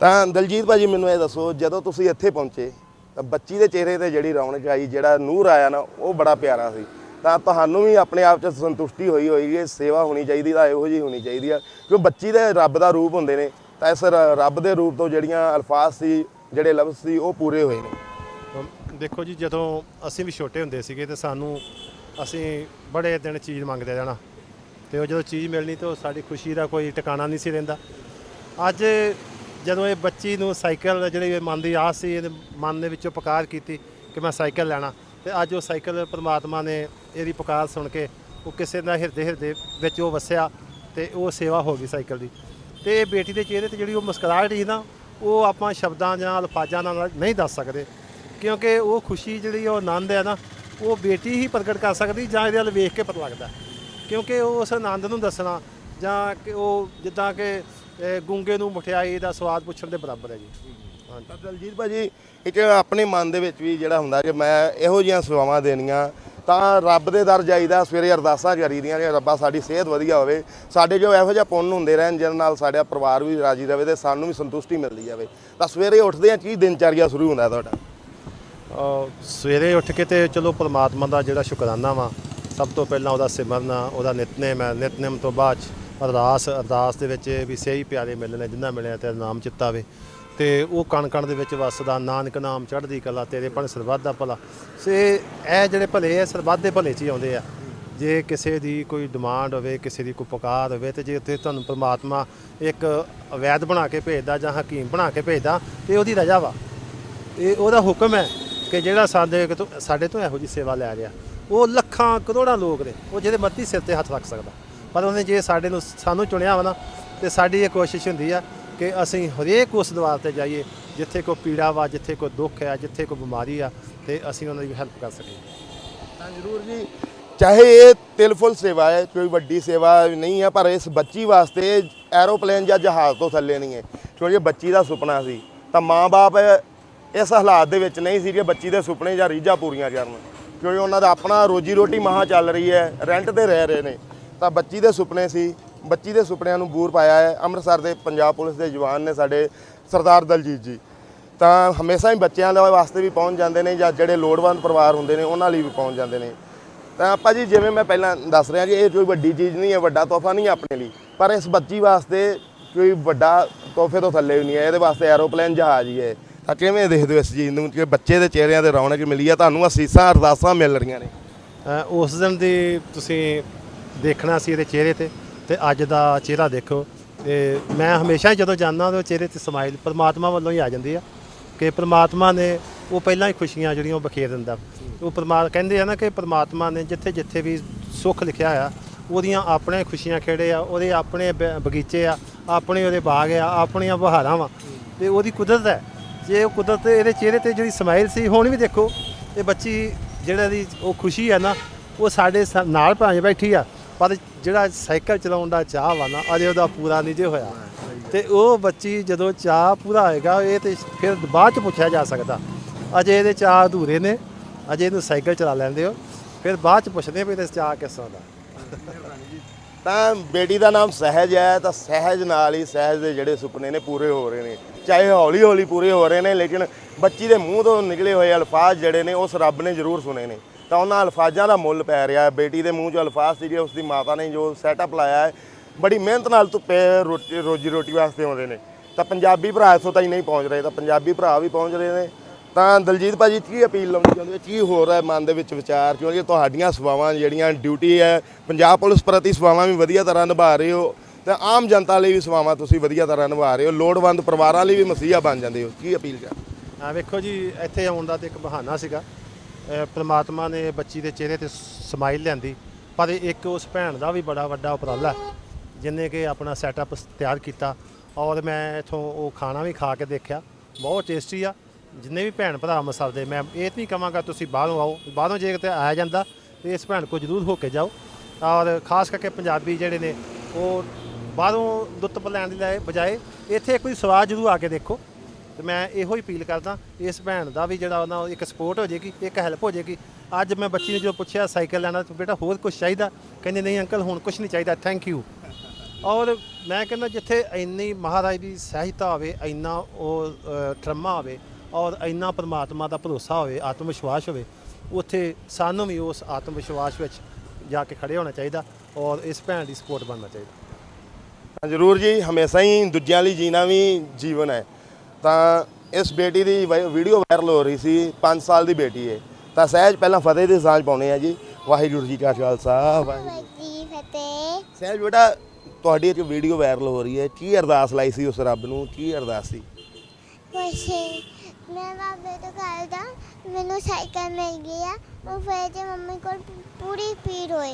ਤਾਂ ਦਲਜੀਤ ਭਾਜੀ ਮੈਨੂੰ ਇਹ ਦੱਸੋ, ਜਦੋਂ ਤੁਸੀਂ ਇੱਥੇ ਪਹੁੰਚੇ ਤਾਂ ਬੱਚੀ ਦੇ ਚਿਹਰੇ ਤੇ ਜਿਹੜੀ ਰੌਣਕ ਆਈ, ਜਿਹੜਾ ਨੂਰ ਆਇਆ ਨਾ, ਉਹ ਬੜਾ ਪਿਆਰਾ ਸੀ। ਤਾਂ ਤੁਹਾਨੂੰ ਵੀ ਆਪਣੇ ਆਪ 'ਚ ਸੰਤੁਸ਼ਟੀ ਹੋਈ ਹੋਈ ਕਿ ਸੇਵਾ ਹੋਣੀ ਚਾਹੀਦੀ ਤਾਂ ਇਹੋ ਜਿਹੀ ਹੋਣੀ ਚਾਹੀਦੀ ਆ, ਕਿਉਂ ਬੱਚੀ ਦੇ ਰੱਬ ਦਾ ਰੂਪ ਹੁੰਦੇ ਨੇ, ਤਾਂ ਇਸ ਰੱਬ ਦੇ ਰੂਪ ਤੋਂ ਜਿਹੜੀਆਂ ਅਲਫਾਜ਼ ਸੀ, ਜਿਹੜੇ ਲਫ਼ਜ਼ ਸੀ, ਉਹ ਪੂਰੇ ਹੋਏ ਨੇ। ਦੇਖੋ ਜੀ, ਜਦੋਂ ਅਸੀਂ ਵੀ ਛੋਟੇ ਹੁੰਦੇ ਸੀਗੇ ਤੇ ਸਾਨੂੰ ਅਸੀਂ ਬੜੇ ਦਿਨ ਚੀਜ਼ ਮੰਗਦੇ ਰਹਿਣਾ ਤੇ ਉਹ ਜਦੋਂ ਚੀਜ਼ ਮਿਲਣੀ ਤੇ ਉਹ ਸਾਡੀ ਖੁਸ਼ੀ ਦਾ ਕੋਈ ਟਿਕਾਣਾ ਨਹੀਂ ਸੀ ਰਹਿੰਦਾ। ਅੱਜ ਜਦੋਂ ਇਹ ਬੱਚੀ ਨੂੰ ਸਾਈਕਲ ਜਿਹੜੀ ਮਨ ਦੀ ਆਸ ਸੀ, ਇਹਦੇ ਮਨ ਦੇ ਵਿੱਚੋਂ ਪੁਕਾਰ ਕੀਤੀ ਕਿ ਮੈਂ ਸਾਈਕਲ ਲੈਣਾ ਤੇ ਅੱਜ ਉਹ ਸਾਈਕਲ ਪ੍ਰਮਾਤਮਾ ਨੇ ਇਹਦੀ ਪੁਕਾਰ ਸੁਣ ਕੇ ਉਹ ਕਿਸੇ ਦਾ ਹਿਰਦੇ ਹਿਰਦੇ ਵਿੱਚ ਉਹ ਵਸਿਆ ਤੇ ਉਹ ਸੇਵਾ ਹੋ ਗਈ ਸਾਈਕਲ ਦੀ। ਤੇ ਇਹ ਬੇਟੀ ਦੇ ਚਿਹਰੇ ਤੇ ਜਿਹੜੀ ਉਹ ਮੁਸਕਰਾਹਟ ਸੀ ਨਾ ਉਹ ਆਪਾਂ ਸ਼ਬਦਾਂ ਜਾਂ ਅਲਫਾਜ਼ਾਂ ਨਾਲ ਨਹੀਂ ਦੱਸ ਸਕਦੇ। ਕਿਉਂਕਿ ਉਹ ਖੁਸ਼ੀ ਜਿਹੜੀ ਉਹ ਆਨੰਦ ਹੈ ਨਾ ਉਹ ਬੇਟੀ ਹੀ ਪ੍ਰਗਟ ਕਰ ਸਕਦੀ ਜਾਂ ਇਹਦੇ ਵੱਲ ਵੇਖ ਕੇ ਪਤਾ ਲੱਗਦਾ। ਕਿਉਂਕਿ ਉਹ ਉਸ ਆਨੰਦ ਨੂੰ ਦੱਸਣਾ ਜਾਂ ਕਿ ਉਹ ਜਿੱਦਾਂ ਕਿ ਅਹ, ਗੂੰਗੇ ਨੂੰ ਮਠਿਆਈ ਦਾ ਸਵਾਦ ਪੁੱਛਣ ਦੇ ਬਰਾਬਰ ਹੈ ਜੀ। ਤਾਂ ਦਲਜੀਤ ਭਾਜੀ ਇੱਕ ਆਪਣੇ ਮਨ ਦੇ ਵਿੱਚ ਵੀ ਜਿਹੜਾ ਹੁੰਦਾ ਕਿ ਮੈਂ ਇਹੋ ਜਿਹੀਆਂ ਸੇਵਾਵਾਂ ਦੇਣੀਆਂ ਤਾਂ ਰੱਬ ਦੇ ਦਰ ਜਾਈਦਾ ਸਵੇਰੇ ਅਰਦਾਸਾਂ ਕਰੀਦੀਆਂ ਕਿ ਰੱਬਾ ਸਾਡੀ ਸਿਹਤ ਵਧੀਆ ਹੋਵੇ ਸਾਡੇ ਜੋ ਇਹੋ ਜਿਹਾ ਪੁੰਨ ਹੁੰਦੇ ਰਹਿਣ ਜਿਹਦੇ ਨਾਲ ਸਾਡਾ ਪਰਿਵਾਰ ਵੀ ਰਾਜੀ ਰਹੇ ਤੇ ਸਾਨੂੰ ਵੀ ਸੰਤੁਸ਼ਟੀ ਮਿਲਦੀ ਜਾਵੇ। ਤਾਂ ਸਵੇਰੇ ਉੱਠਦੇ ਆ ਕੀ ਦਿਨਚਰਿਆ ਸ਼ੁਰੂ ਹੁੰਦਾ ਤੁਹਾਡਾ? ਸਵੇਰੇ ਉੱਠ ਕੇ ਤੇ ਚਲੋ ਪਰਮਾਤਮਾ ਦਾ ਜਿਹੜਾ ਸ਼ੁਕਰਾਨਾ ਵਾ ਸਭ ਤੋਂ ਪਹਿਲਾਂ ਉਹਦਾ ਸਿਮਰਨ ਆ, ਉਹਦਾ ਨਿਤਨੇਮ ਹੈ। ਨਿਤਨੇਮ ਤੋਂ ਬਾਅਦ ਅਰਦਾਸ ਅਰਦਾਸ ਦੇ ਵਿੱਚ ਵੀ ਸਹੀ ਪਿਆਰੇ ਮਿਲਣੇ ਜਿੰਨਾ ਮਿਲਿਆ ਤੇ ਨਾਮ ਚਿੱਤਾਵੇ ਤੇ ਉਹ ਕਣ ਕਣ ਦੇ ਵਿੱਚ ਵਸਦਾ, ਨਾਨਕ ਨਾਮ ਚੜ੍ਹਦੀ ਕਲਾ, ਤੇਰੇ ਪਣ ਸਰਬੱਤ ਦਾ ਭਲਾ। ਸੇ ਇਹ ਜਿਹੜੇ ਭਲੇ ਆ ਸਰਬੱਤ ਦੇ ਭਲੇ 'ਚ ਹੀ ਆਉਂਦੇ ਆ। ਜੇ ਕਿਸੇ ਦੀ ਕੋਈ ਡਿਮਾਂਡ ਹੋਵੇ, ਕਿਸੇ ਦੀ ਕੋਈ ਪੁਕਾਰ ਹੋਵੇ, ਤੇ ਜੇ ਉੱਥੇ ਤੁਹਾਨੂੰ ਪ੍ਰਮਾਤਮਾ ਇੱਕ ਅਵੈਧ ਬਣਾ ਕੇ ਭੇਜਦਾ ਜਾਂ ਹਕੀਮ ਬਣਾ ਕੇ ਭੇਜਦਾ, ਤੇ ਉਹਦੀ ਰਜ਼ਾ ਵਾ। ਇਹ ਉਹਦਾ ਹੁਕਮ ਹੈ ਕਿ ਜਿਹੜਾ ਸਾਡੇ ਤੋਂ ਸਾਡੇ ਤੋਂ ਇਹੋ ਜੀ ਸੇਵਾ ਲੈ ਰਿਹਾ। ਉਹ ਲੱਖਾਂ ਕਰੋੜਾਂ ਲੋਕ ਨੇ। ਉਹ ਜਿਹਦੇ ਮਰਜ਼ੀ ਸਿਰ ਤੇ ਹੱਥ ਰੱਖ ਸਕਦਾ। ਪਰ ਉਹਨੇ ਜੇ ਸਾਡੇ ਨੂੰ ਸਾਨੂੰ ਚੁਣਿਆ ਵਾ ਨਾ, ਤੇ ਸਾਡੀ ਇਹ ਕੋਸ਼ਿਸ਼ ਹੁੰਦੀ ਆ ਕਿ ਅਸੀਂ ਹਰੇਕ ਉਸ ਦਵਾਰ ਤੇ ਜਾਈਏ, ਜਿੱਥੇ ਕੋਈ ਪੀੜਾ ਵਾ, ਜਿੱਥੇ ਕੋਈ ਦੁੱਖ ਆ, ਜਿੱਥੇ ਕੋਈ ਬਿਮਾਰੀ ਆ, ਤੇ ਅਸੀਂ ਉਹਨਾਂ ਦੀ ਹੈਲਪ ਕਰ ਸਕੀਏ। ਤਾਂ ਜ਼ਰੂਰ ਜੀ। ਚਾਹੇ ਇਹ ਤਿਲਫੁਲ ਸੇਵਾ ਹੈ, ਕੋਈ ਵੱਡੀ ਸੇਵਾ ਨਹੀਂ ਹੈ ਪਰ ਇਸ ਬੱਚੀ ਵਾਸਤੇ ਐਰੋਪਲੇਨ ਜਾਂ ਜਹਾਜ਼ ਤੋਂ ਥੱਲੇ ਨਹੀਂ ਹੈ। ਕਿਉਂਕਿ ਬੱਚੀ ਦਾ ਸੁਪਨਾ ਸੀ। ਤਾਂ ਮਾਂ-ਬਾਪ ਇਸ ਹਾਲਾਤ ਦੇ ਵਿੱਚ ਨਹੀਂ ਸੀ ਕਿ ਬੱਚੀ ਦੇ ਸੁਪਨੇ ਜਾਂ ਰੀਝਾਂ ਪੂਰੀਆਂ ਕਰਨ। ਕਿਉਂਕਿ ਉਹਨਾਂ ਦਾ ਆਪਣਾ ਰੋਜੀ ਰੋਟੀ ਮਹਾ ਚੱਲ ਰਹੀ ਹੈ, ਰੈਂਟ ਤੇ ਰਹਿ ਰਹੇ ਨੇ। ਤਾਂ ਬੱਚੀ ਦੇ ਸੁਪਨੇ ਸੀ ਬੱਚੀ ਦੇ ਸੁਪਨਿਆਂ ਨੂੰ ਬੂਰ ਪਾਇਆ ਹੈ। ਅੰਮ੍ਰਿਤਸਰ ਦੇ ਪੰਜਾਬ ਪੁਲਿਸ ਦੇ ਜਵਾਨ ਨੇ ਸਾਡੇ ਸਰਦਾਰ ਦਲਜੀਤ ਜੀ। ਤਾਂ ਹਮੇਸ਼ਾ ਹੀ ਬੱਚਿਆਂ ਦੇ ਵਾਸਤੇ ਵੀ ਪਹੁੰਚ ਜਾਂਦੇ ਨੇ ਜਾਂ ਜਿਹੜੇ ਲੋੜਵੰਦ ਪਰਿਵਾਰ ਹੁੰਦੇ ਨੇ, ਉਹਨਾਂ ਲਈ ਵੀ ਪਹੁੰਚ ਜਾਂਦੇ ਨੇ। ਤਾਂ ਆਪਾਂ ਜੀ ਜਿਵੇਂ ਮੈਂ ਪਹਿਲਾਂ ਦੱਸ ਰਿਹਾ ਜੀ, ਇਹ ਕੋਈ ਵੱਡੀ ਚੀਜ਼ ਨਹੀਂ ਹੈ, ਵੱਡਾ ਤੋਹਫਾ ਨਹੀਂ ਹੈ ਆਪਣੇ ਲਈ। ਪਰ ਇਸ ਬੱਚੀ ਵਾਸਤੇ ਕੋਈ ਵੱਡਾ ਤੋਹਫੇ ਤੋਂ ਥੱਲੇ ਵੀ ਨਹੀਂ ਹੈ। ਇਹਦੇ ਵਾਸਤੇ ਐਰੋਪਲੇਨ ਜਹਾਜ਼ ਹੀ ਹੈ। ਤਾਂ ਕਿਵੇਂ ਦੇਖਦੇ ਹੋ ਇਸ ਚੀਜ਼ ਨੂੰ ਕਿ ਬੱਚੇ ਦੇ ਚਿਹਰਿਆਂ ਤੇ ਰੌਣਕ ਮਿਲੀ ਹੈ? ਤੁਹਾਨੂੰ ਅਸੀਸਾਂ, ਅਰਦਾਸਾਂ ਮਿਲ ਰਹੀਆਂ ਨੇ। ਉਸ ਦਿਨ ਦੀ ਤੁਸੀਂ ਦੇਖਣਾ ਸੀ ਇਹਦੇ ਚਿਹਰੇ ਤੇ। ਤੇ ਅੱਜ ਦਾ ਚਿਹਰਾ ਦੇਖੋ ਤੇ ਮੈਂ ਹਮੇਸ਼ਾ ਹੀ ਜਦੋਂ ਜਾਂਦਾ ਉਹਦੇ ਚਿਹਰੇ ਤੇ ਸਮਾਈਲ ਪਰਮਾਤਮਾ ਵੱਲੋਂ ਹੀ ਆ ਜਾਂਦੀ ਆ ਕਿ ਪਰਮਾਤਮਾ ਨੇ ਉਹ ਪਹਿਲਾਂ ਹੀ ਖੁਸ਼ੀਆਂ ਜਿਹੜੀਆਂ ਉਹ ਬਖੇਰ ਦਿੰਦਾ। ਉਹ ਪਰਮਾਤਮਾ ਕਹਿੰਦੇ ਆ ਨਾ ਕਿ ਪਰਮਾਤਮਾ ਨੇ ਜਿੱਥੇ ਜਿੱਥੇ ਵੀ ਸੁੱਖ ਲਿਖਿਆ ਆ, ਉਹਦੀਆਂ ਆਪਣੇ ਖੁਸ਼ੀਆਂ ਖੇੜੇ ਆ, ਉਹਦੇ ਆਪਣੇ ਬ- ਬਗੀਚੇ ਆ, ਆਪਣੇ ਉਹਦੇ ਬਾਗ ਆ, ਆਪਣੀਆਂ ਬਹਾਰਾਂ ਵਾ। ਤੇ ਉਹਦੀ ਕੁਦਰਤ ਹੈ। ਜੇ ਉਹ ਕੁਦਰਤ ਇਹਦੇ ਚਿਹਰੇ ਤੇ ਜਿਹੜੀ ਸਮਾਈਲ ਸੀ, ਹੁਣ ਵੀ ਦੇਖੋ, ਇਹ ਬੱਚੀ ਜਿਹੜਾ ਦੀ ਉਹ ਖੁਸ਼ੀ ਹੈ ਨਾ, ਉਹ ਸਾਡੇ ਸ- ਨਾਲ ਭਾਵੇਂ ਬੈਠੀ ਆ। ਪਰ ਜਿਹੜਾ ਸਾਈਕਲ ਚਲਾਉਣ ਦਾ ਚਾਹ ਵਾ ਨਾ, ਅਜੇ ਉਹਦਾ ਪੂਰਾ ਨਹੀਂ ਜੇ ਹੋਇਆ। ਤੇ ਉਹ ਬੱਚੀ ਜਦੋਂ ਚਾਹ ਪੂਰਾ ਹੋਏਗਾ, ਇਹ ਤੇ ਫਿਰ ਬਾਅਦ ਚ ਪੁੱਛਿਆ ਜਾ ਸਕਦਾ। ਅਜੇ ਇਹਦੇ ਚਾਹ ਅਧੂਰੇ ਨੇ, ਅਜੇ ਇਹਨੂੰ ਸਾਈਕਲ ਚਲਾ ਲੈਂਦੇ ਹੋ। ਫਿਰ ਬਾਅਦ ਚ ਪੁੱਛਦੇ ਆ ਵੀ ਇਹਦੇ ਚਾਹ ਕਿਸ ਤਰ੍ਹਾਂ ਦਾ। ਤਾਂ ਬੇਟੀ ਦਾ ਨਾਮ ਸਹਿਜ ਹੈ, ਤਾਂ ਸਹਿਜ ਨਾਲ ਹੀ ਸਹਿਜ ਦੇ ਜਿਹੜੇ ਸੁਪਨੇ ਨੇ ਪੂਰੇ ਹੋ ਰਹੇ ਨੇ। ਚਾਹੇ ਹੌਲੀ ਹੌਲੀ ਪੂਰੇ ਹੋ ਰਹੇ ਨੇ, ਲੇਕਿਨ ਬੱਚੀ ਦੇ ਮੂੰਹ ਤੋਂ ਨਿਕਲੇ ਹੋਏ ਅਲਫਾਜ਼ ਜਿਹੜੇ ਨੇ, ਉਸ ਰੱਬ ਨੇ ਜ਼ਰੂਰ ਸੁਣੇ ਨੇ। ਤਾਂ ਉਹਨਾਂ ਅਲਫਾਜ਼ਾਂ ਦਾ ਮੁੱਲ ਪੈ ਰਿਹਾ ਹੈ। ਬੇਟੀ ਦੇ ਮੂੰਹ 'ਚ ਅਲਫਾਜ਼ ਸੀਗੇ ਉਸ ਦੀ ਮਾਤਾ ਨੇ ਜੋ ਸੈਟਅਪ ਲਾਇਆ ਹੈ। ਬੜੀ ਮਿਹਨਤ ਨਾਲ ਧੁੱਪੇ ਰੋਟੀ, ਰੋਜੀ ਰੋਟੀ ਵਾਸਤੇ ਆਉਂਦੇ ਨੇ। ਤਾਂ ਪੰਜਾਬੀ ਭਰਾ ਇੱਥੋਂ ਤਾਈ ਨਹੀਂ ਪਹੁੰਚ ਰਹੇ, ਤਾਂ ਪੰਜਾਬੀ ਭਰਾ ਵੀ ਪਹੁੰਚ ਰਹੇ ਨੇ। ਤਾਂ ਦਲਜੀਤ ਭਾਜੀ, ਕੀ ਅਪੀਲ ਲਾਉਣੀ ਚਾਹੁੰਦੇ ਹੋ? ਕੀ ਹੋ ਰਿਹਾ ਮਨ ਦੇ ਵਿੱਚ ਵਿਚਾਰ? ਕਿਉਂਕਿ ਤੁਹਾਡੀਆਂ ਸੇਵਾਵਾਂ ਜਿਹੜੀਆਂ ਡਿਊਟੀ ਹੈ, ਪੰਜਾਬ ਪੁਲਿਸ ਪ੍ਰਤੀ ਸੇਵਾਵਾਂ ਵੀ ਵਧੀਆ ਤਰ੍ਹਾਂ ਨਿਭਾ ਰਹੇ ਹੋ। ਤੇ ਆਮ ਜਨਤਾ ਲਈ ਵੀ ਸੇਵਾਵਾਂ ਤੁਸੀਂ ਵਧੀਆ ਤਰ੍ਹਾਂ ਨਿਭਾ ਰਹੇ ਹੋ। ਲੋੜਵੰਦ ਪਰਿਵਾਰਾਂ ਲਈ ਵੀ ਮਸੀਹਾ ਬਣ ਜਾਂਦੇ ਹੋ। ਕੀ ਅਪੀਲ ਕਰ ਆ ਵੇਖੋ ਜੀ, ਇੱਥੇ ਆਉਣ ਦਾ ਤੇ ਇੱਕ ਬਹਾਨਾ ਸੀਗਾ। ਪ੍ਰਮਾਤਮਾ ਨੇ ਬੱਚੀ ਦੇ ਚਿਹਰੇ ਤੇ ਸਮਾਈਲ ਲਿਆਂਦੀ ਪਰ ਇੱਕ ਉਸ ਭੈਣ ਦਾ ਵੀ ਬੜਾ ਵੱਡਾ ਉਪਰਾਲਾ ਹੈ, ਜਿਹਨੇ ਕਿ ਆਪਣਾ ਸੈਟਅਪ ਤਿਆਰ ਕੀਤਾ ਔਰ ਮੈਂ ਇਥੋਂ ਉਹ ਖਾਣਾ ਵੀ ਖਾ ਕੇ ਦੇਖਿਆ ਬਹੁਤ ਟੇਸਟੀ ਆ ਜਿੰਨੇ ਵੀ ਭੈਣ ਭਰਾ ਅੰਮ੍ਰਿਤਸਰ ਦੇ ਮੈਂ ਇਹ ਨਹੀਂ ਕਹਾਂਗਾ ਤੁਸੀਂ ਬਾਹਰੋਂ ਆਓ ਬਾਹਰੋਂ ਜੇ ਕਿਤੇ ਆਇਆ ਜਾਂਦਾ ਤੇ ਇਸ ਭੈਣ ਕੋ ਜ਼ਰੂਰ ਹੋ ਕੇ ਜਾਓ ਔਰ ਖਾਸ ਕਰਕੇ ਪੰਜਾਬੀ ਜਿਹੜੇ ਨੇ ਉਹ ਬਾਹਰੋਂ ਦੁੱਤ ਲੈਣ ਦੀ ਲਾਏ ਬਜਾਏ ਇੱਥੇ ਕੋਈ ਸਵਾਦ ਜ਼ਰੂਰ ਆ ਕੇ ਦੇਖੋ ਤੇ ਮੈਂ ਇਹੋ ਹੀ ਅਪੀਲ ਕਰਦਾ ਇਸ ਭੈਣ ਦਾ ਵੀ ਜਿਹੜਾ ਉਹਨਾਂ ਇੱਕ ਸਪੋਰਟ ਹੋ ਜਾਏਗੀ ਇੱਕ ਹੈਲਪ ਹੋ ਜਾਏਗੀ। ਅੱਜ ਮੈਂ ਬੱਚੀ ਨੂੰ ਜੋ ਪੁੱਛਿਆ ਸਾਈਕਲ ਲੈਣਾ ਤੇ ਬੇਟਾ ਹੋਰ ਕੁਝ ਚਾਹੀਦਾ? ਕਹਿੰਦੇ ਨਹੀਂ ਅੰਕਲ ਹੁਣ ਕੁਝ ਨਹੀਂ ਚਾਹੀਦਾ ਥੈਂਕ ਯੂ ਔਰ ਮੈਂ ਕਹਿੰਦਾ ਜਿੱਥੇ ਇੰਨੀ ਮਹਾਰਾਜ ਦੀ ਸਹਾਇਤਾ ਹੋਵੇ ਇੰਨਾ ਉਹ ਅ, ਠਰਮਾ ਹੋਵੇ ਔਰ ਇੰਨਾ ਪਰਮਾਤਮਾ ਦਾ ਭਰੋਸਾ ਹੋਵੇ ਆਤਮ ਵਿਸ਼ਵਾਸ ਹੋਵੇ ਉੱਥੇ ਸਾਨੂੰ ਵੀ ਉਸ ਆਤਮ ਵਿਸ਼ਵਾਸ ਵਿੱਚ ਜਾ ਕੇ ਖੜੇ ਹੋਣਾ ਚਾਹੀਦਾ ਔਰ ਇਸ ਭੈਣ ਦੀ ਸਪੋਰਟ ਬਣਨਾ ਚਾਹੀਦਾ। ਜ਼ਰੂਰ ਜੀ ਹਮੇਸ਼ਾ ਹੀ ਦੂਜਿਆਂ ਲਈ ਜੀਣਾ ਵੀ ਜੀਵਨ ਹੈ। ਤਾਂ ਇਸ ਬੇਟੀ ਦੀ ਵੀਡੀਓ ਵਾਇਰਲ ਹੋ ਰਹੀ ਸੀ 5 ਸਾਲ ਦੀ ਬੇਟੀ ਹੈ ਤਾਂ ਸਹਿਜ ਪਹਿਲਾਂ ਫਤਿਹ ਦੀ ਸਾਂਝ ਪਾਉਣੇ ਆ ਜੀ। ਵਾਹਿਗੁਰੂ ਜੀ ਕਾ ਖਾਲਸਾ ਵਾਹਿਗੁਰੂ ਵੱਡੀ ਫਤਿਹ। ਸਹਿਜ ਬੇਟਾ ਤੁਹਾਡੀ ਇੱਕ ਵੀਡੀਓ ਵਾਇਰਲ ਹੋ ਰਹੀ ਹੈ ਕੀ ਅਰਦਾਸ ਲਾਈ ਸੀ ਉਸ ਰੱਬ ਨੂੰ? ਕੀ ਅਰਦਾਸ ਸੀ? ਮੈਂ ਬਾਬੇ ਤੋਂ ਕਰਦਾ ਮੈਨੂੰ ਸਾਈਕਲ ਮਿਲ ਗਿਆ ਉਹ ਫਿਰ ਜੇ ਮੰਮੀ ਕੋਲ ਪੂਰੀ ਪੀੜ ਹੋਏ।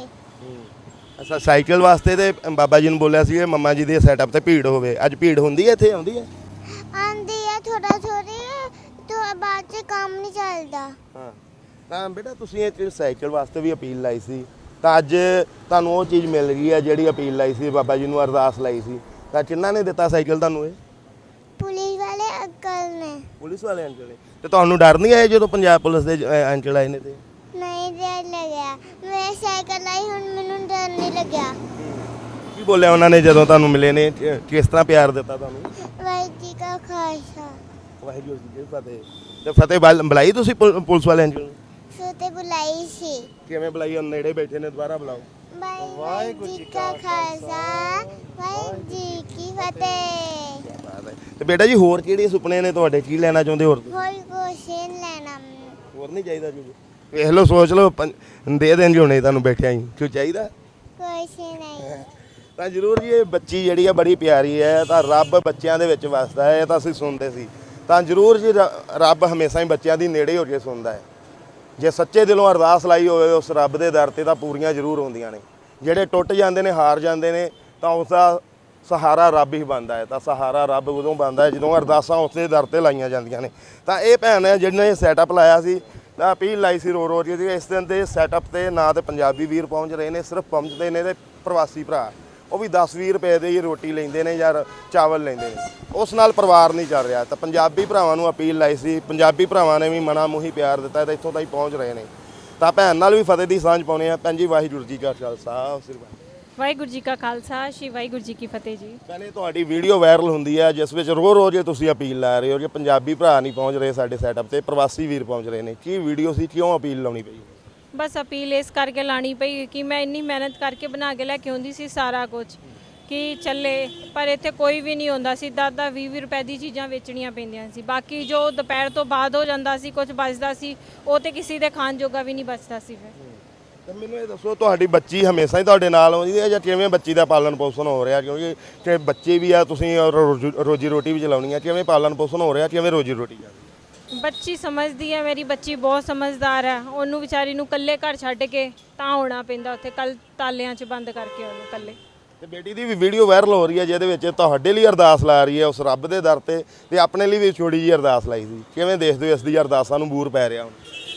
ਅੱਛਾ ਸਾਈਕਲ ਵਾਸਤੇ ਤੇ ਬਾਬਾ ਜੀ ਨੂੰ ਬੋਲਿਆ ਸੀ ਕਿ ਮੰਮਾ ਜੀ ਦੇ ਸੈਟਅਪ ਤੇ ਭੀੜ ਹੋਵੇ। ਅੱਜ ਭੀੜ ਹੁੰਦੀ ਹੈ ਇੱਥੇ? ਆਉਂਦੀ ਹੈ ਆਂਦੀ ਆ ਥੋੜਾ ਥੋੜੀ ਤੋਂ ਬਾਅਦ ਚ ਕੰਮ ਨਹੀਂ ਚੱਲਦਾ। ਹਾਂ। ਤਾਂ ਬੇਟਾ ਤੁਸੀਂ ਇਹ ਸਾਈਕਲ ਵਾਸਤੇ ਵੀ ਅਪੀਲ ਲਾਈ ਸੀ ਤਾਂ ਅੱਜ ਤੁਹਾਨੂੰ ਉਹ ਚੀਜ਼ ਮਿਲ ਗਈ ਹੈ ਜਿਹੜੀ ਅਪੀਲ ਲਾਈ ਸੀ ਬਾਬਾ ਜੀ ਨੂੰ ਅਰਦਾਸ ਲਾਈ ਸੀ। ਤਾਂ ਕਿੰਨਾ ਨੇ ਦਿੱਤਾ ਸਾਈਕਲ ਤੁਹਾਨੂੰ ਇਹ? ਪੁਲਿਸ ਵਾਲੇ ਅੰਕਲ ਨੇ। ਪੁਲਿਸ ਵਾਲੇ ਅੰਕਲ ਨੇ। ਤੇ ਤੁਹਾਨੂੰ ਡਰ ਨਹੀਂ ਆਇਆ ਜਦੋਂ ਪੰਜਾਬ ਪੁਲਿਸ ਦੇ ਅੰਕਲ ਆਏ ਨੇ ਤੇ? ਨਹੀਂ ਡਰ ਲੱਗਿਆ। ਮੈਂ ਸਾਈਕਲ ਆਈ ਹੁਣ ਮੈਨੂੰ ਡਰ ਨਹੀਂ ਲੱਗਿਆ। ਕੀ ਬੋਲਿਆ ਉਹਨਾਂ ਨੇ ਜਦੋਂ ਤੁਹਾਨੂੰ ਮਿਲੇ ਨੇ? ਕਿਸ ਤਰ੍ਹਾਂ ਪਿਆਰ ਦਿੱਤਾ ਤੁਹਾਨੂੰ? ਕਾ ਖਾਲਸਾ। ਵਾਹਿਗੁਰੂ ਜੀ ਕੀ ਫਤਿਹ। ਤੇ ਫਤਿਹ ਬਲ- ਬੁਲਾਈ ਤੁਸੀਂ ਪੁਲ- ਪੁਲਿਸ ਵਾਲੇ ਅੰਕਲ ਨੂੰ ਫਤਿਹ ਬੁਲਾਈ ਸੀ। ਕਿਵੇਂ ਬੁਲਾਈ ਉਹ ਨੇੜੇ ਬੈਠੇ ਨੇ ਦੁਬਾਰਾ ਬੁਲਾਓ। ਵਾਹਿਗੁਰੂ ਜੀ ਕਾ ਖਾਲਸਾ। ਵਾਹਿਗੁਰੂ ਜੀ ਕੀ ਫਤਿਹ। ਕਿਆ ਬਾਤ ਹੈ ਤੇ ਬੇਟਾ ਜੀ ਹੋਰ ਕਿਹੜੇ ਸੁਪਨੇ ਨੇ ਤੁਹਾਡੇ? ਕੀ ਲੈਣਾ ਚਾਹੁੰਦੇ ਹੋਰ? ਹੋਰ ਕੁਛ ਨਹੀਂ ਲੈਣਾ। ਮੈਨੂੰ। ਹੋਰ ਨਹੀਂ ਚਾਹੀਦਾ ਜੀ ਵੇਖ ਲਓ ਸੋਚ ਲਓ ਪੰ- ਦੇ ਦੇਣਗੇ ਹੁਣੇ ਤੁਹਾਨੂੰ ਬੈਠਿਆਂ ਹੀ। ਕਿਉਂ ਚਾਹੀਦਾ? ਕੁਛ ਨਹੀਂ ਤਾਂ ਜ਼ਰੂਰ ਜੀ, ਇਹ ਬੱਚੀ ਜਿਹੜੀ ਆ ਬੜੀ ਪਿਆਰੀ ਹੈ ਤਾਂ ਰੱਬ ਬੱਚਿਆਂ ਦੇ ਵਿੱਚ ਵਸਦਾ ਹੈ, ਇਹ ਤਾਂ ਅਸੀਂ ਸੁਣਦੇ ਸੀ। ਤਾਂ ਜ਼ਰੂਰ ਜੀ, ਰ- ਰੱਬ ਹਮੇਸ਼ਾ ਹੀ ਬੱਚਿਆਂ ਦੀ ਨੇੜੇ ਹੋ ਕੇ ਸੁਣਦਾ ਹੈ। ਜੇ ਸੱਚੇ ਦਿਲੋਂ ਅਰਦਾਸ ਲਾਈ ਹੋਵੇ, ਉਸ ਰੱਬ ਦੇ ਦਰ ਤੇ ਤਾਂ ਪੂਰੀਆਂ ਜ਼ਰੂਰ ਹੁੰਦੀਆਂ ਨੇ। ਜਿਹੜੇ ਟੁੱਟ ਜਾਂਦੇ ਨੇ, ਹਾਰ ਜਾਂਦੇ ਨੇ, ਤਾਂ ਉਸ ਦਾ ਸਹਾਰਾ ਰੱਬ ਹੀ ਬਣਦਾ ਹੈ। ਤਾਂ ਸਹਾਰਾ ਰੱਬ ਉਦੋਂ ਬਣਦਾ ਹੈ, ਜਦੋਂ ਅਰਦਾਸਾਂ ਉਸੇ ਦਰ ਤੇ ਲਾਈਆਂ ਜਾਂਦੀਆਂ ਨੇ। ਤਾਂ ਇਹ ਭੈਣ ਹੈ, ਜਿਹਨੇ ਸੈਟਅਪ ਲਾਇਆ ਸੀ, ਤਾਂ ਅਪੀਲ ਲਾਈ ਸੀ ਰੋ ਰੋ ਜੀ, ਇਸ ਦਿਨ ਦੇ ਸੈਟਅਪ ਤੇ ਨਾ ਤੇ ਪੰਜਾਬੀ ਵੀਰ ਪਹੁੰਚ ਰਹੇ ਨੇ, ਸਿਰਫ ਪਹੁੰਚਦੇ ਨੇ ਤੇ ਪ੍ਰਵਾਸੀ ਭਰਾ। ਉਹ ਵੀ 10-20 ਰੁਪਏ ਦੇ ਹੀ ਰੋਟੀ ਲੈਂਦੇ ਨੇ ਜਾਂ ਚਾਵਲ ਲੈਂਦੇ ਨੇ। ਉਸ ਨਾਲ ਪਰਿਵਾਰ ਨਹੀਂ ਚੱਲ ਰਿਹਾ। ਤਾਂ ਪੰਜਾਬੀ ਭਰਾਵਾਂ ਨੂੰ ਅਪੀਲ ਲਾਈ ਸੀ। ਪੰਜਾਬੀ ਭਰਾਵਾਂ ਨੇ ਵੀ ਮਨਾ ਮੂੰਹੀ ਪਿਆਰ ਦਿੱਤਾ ਤਾਂ ਇੱਥੋਂ ਤਾਈਂ ਪਹੁੰਚ ਰਹੇ ਨੇ। ਤਾਂ ਭੈਣ ਨਾਲ ਵੀ ਫਤਿਹ ਦੀ ਸਾਂਝ ਪਾਉਣੇ ਆ ਭੈਣ ਜੀ ਵਾਹਿਗੁਰੂ ਜੀ ਕਾ ਖਾਲਸਾ। ਸ੍ਰੀ ਵਾਹਿਗੁਰੂ ਜੀ ਕਾ ਖਾਲਸਾ। ਸ਼੍ਰੀ ਵਾਹਿਗੁਰੂ ਜੀ ਕੀ ਫਤਿਹ ਜੀ। ਭੈਣੇ ਤੁਹਾਡੀ ਵੀਡੀਓ ਵਾਇਰਲ ਹੁੰਦੀ ਹੈ ਜਿਸ ਵਿੱਚ ਰੋ ਰੋਜ਼ ਤੁਸੀਂ ਅਪੀਲ ਲਾ ਰਹੇ ਹੋ ਕਿ ਪੰਜਾਬੀ ਭਰਾ ਨਹੀਂ ਪਹੁੰਚ ਰਹੇ ਸਾਡੇ ਸੈਟਅਪ ਤੇ ਪ੍ਰਵਾਸੀ ਵੀਰ ਪਹੁੰਚ ਰਹੇ ਨੇ। ਕੀ ਵੀਡੀਓ ਸੀ? ਕਿਉਂ ਅਪੀਲ ਲਾਉਣੀ ਪਈ? ਬਸ ਅਪੀਲ ਇਸ ਕਰਕੇ ਲਾਣੀ ਪਈ ਕਿ ਮੈਂ ਇੰਨੀ ਮਿਹਨਤ ਕਰਕੇ ਬਣਾ ਕੇ ਲੈ ਕੇ ਆਉਂਦੀ ਸੀ ਸਾਰਾ ਕੁਝ ਕਿ ਚੱਲੇ, ਪਰ ਇੱਥੇ ਕੋਈ ਵੀ ਨਹੀਂ ਹੁੰਦਾ ਸੀ। ਦਾਦਾ 20 ਰੁਪਏ ਦੀ ਚੀਜ਼ਾਂ ਵੇਚਣੀਆਂ ਪੈਂਦੀਆਂ ਸੀ। ਬਾਕੀ ਜੋ ਦੁਪਹਿਰ ਤੋਂ ਬਾਅਦ ਹੋ ਜਾਂਦਾ ਸੀ ਕੁਝ ਬਚਦਾ ਸੀ, ਉਹ ਤੇ ਕਿਸੇ ਦੇ ਖਾਣ ਜੋਗਾ ਵੀ ਨਹੀਂ ਬਚਦਾ ਸੀ ਫਿਰ। ਤੇ ਮੈਨੂੰ ਇਹ ਦੱਸੋ, ਤੁਹਾਡੀ ਬੱਚੀ ਹਮੇਸ਼ਾ ਹੀ ਤੁਹਾਡੇ ਨਾਲ ਆਉਂਦੀ ਹੈ ਜਾਂ ਕਿਵੇਂ ਬੱਚੀ ਦਾ ਪਾਲਣ ਪੋਸ਼ਣ ਹੋ ਰਿਹਾ? ਕਿਉਂਕਿ ਕਿ ਬੱਚੇ ਵੀ ਆ, ਤੁਸੀਂ ਔਰ ਰੋਜੀ- ਰੋਜੀ ਰੋਟੀ ਵੀ ਚਲਾਉਣੀ ਆ, ਕਿਵੇਂ ਪਾਲਣ ਪੋਸ਼ਣ ਹੋ ਰਿਹਾ? ਕਿਵੇਂ ਰੋਜੀ ਰੋਟੀ ਆ? ਬੱਚੀ ਸਮਝਦੀ ਹੈ ਮੇਰੀ ਬੱਚੀ ਬਹੁਤ ਸਮਝਦਾਰ ਹੈ ਉਹਨੂੰ ਵਿਚਾਰੀ ਨੂੰ ਇਕੱਲੇ ਘਰ ਛੱਡ ਕੇ ਤਾਂ ਆਉਣਾ ਪੈਂਦਾ ਉੱਥੇ ਕੱਲ ਤਾਲਿਆਂ 'ਚ ਬੰਦ ਕਰਕੇ ਉਹਨੂੰ ਇਕੱਲੇ। ਤੇ ਬੇਟੀ ਦੀ ਵੀ ਵੀਡੀਓ ਵਾਇਰਲ ਹੋ ਰਹੀ ਹੈ ਜਿਹਦੇ ਵਿੱਚ ਤੁਹਾਡੇ ਲਈ ਅਰਦਾਸ ਲਾ ਰਹੀ ਹੈ ਉਸ ਰੱਬ ਦੇ ਦਰ ਤੇ ਤੇ ਆਪਣੇ ਲਈ ਵੀ ਛੋਟੀ ਜਿਹੀ ਅਰਦਾਸ ਲਾਈ ਸੀ। ਕਿਵੇਂ ਦੇਖਦੇ ਹੋ ਇਸ ਦੀ ਅਰਦਾਸਾਂ ਨੂੰ ਬੂਰ ਪੈ ਰਿਹਾ ਹੁਣ?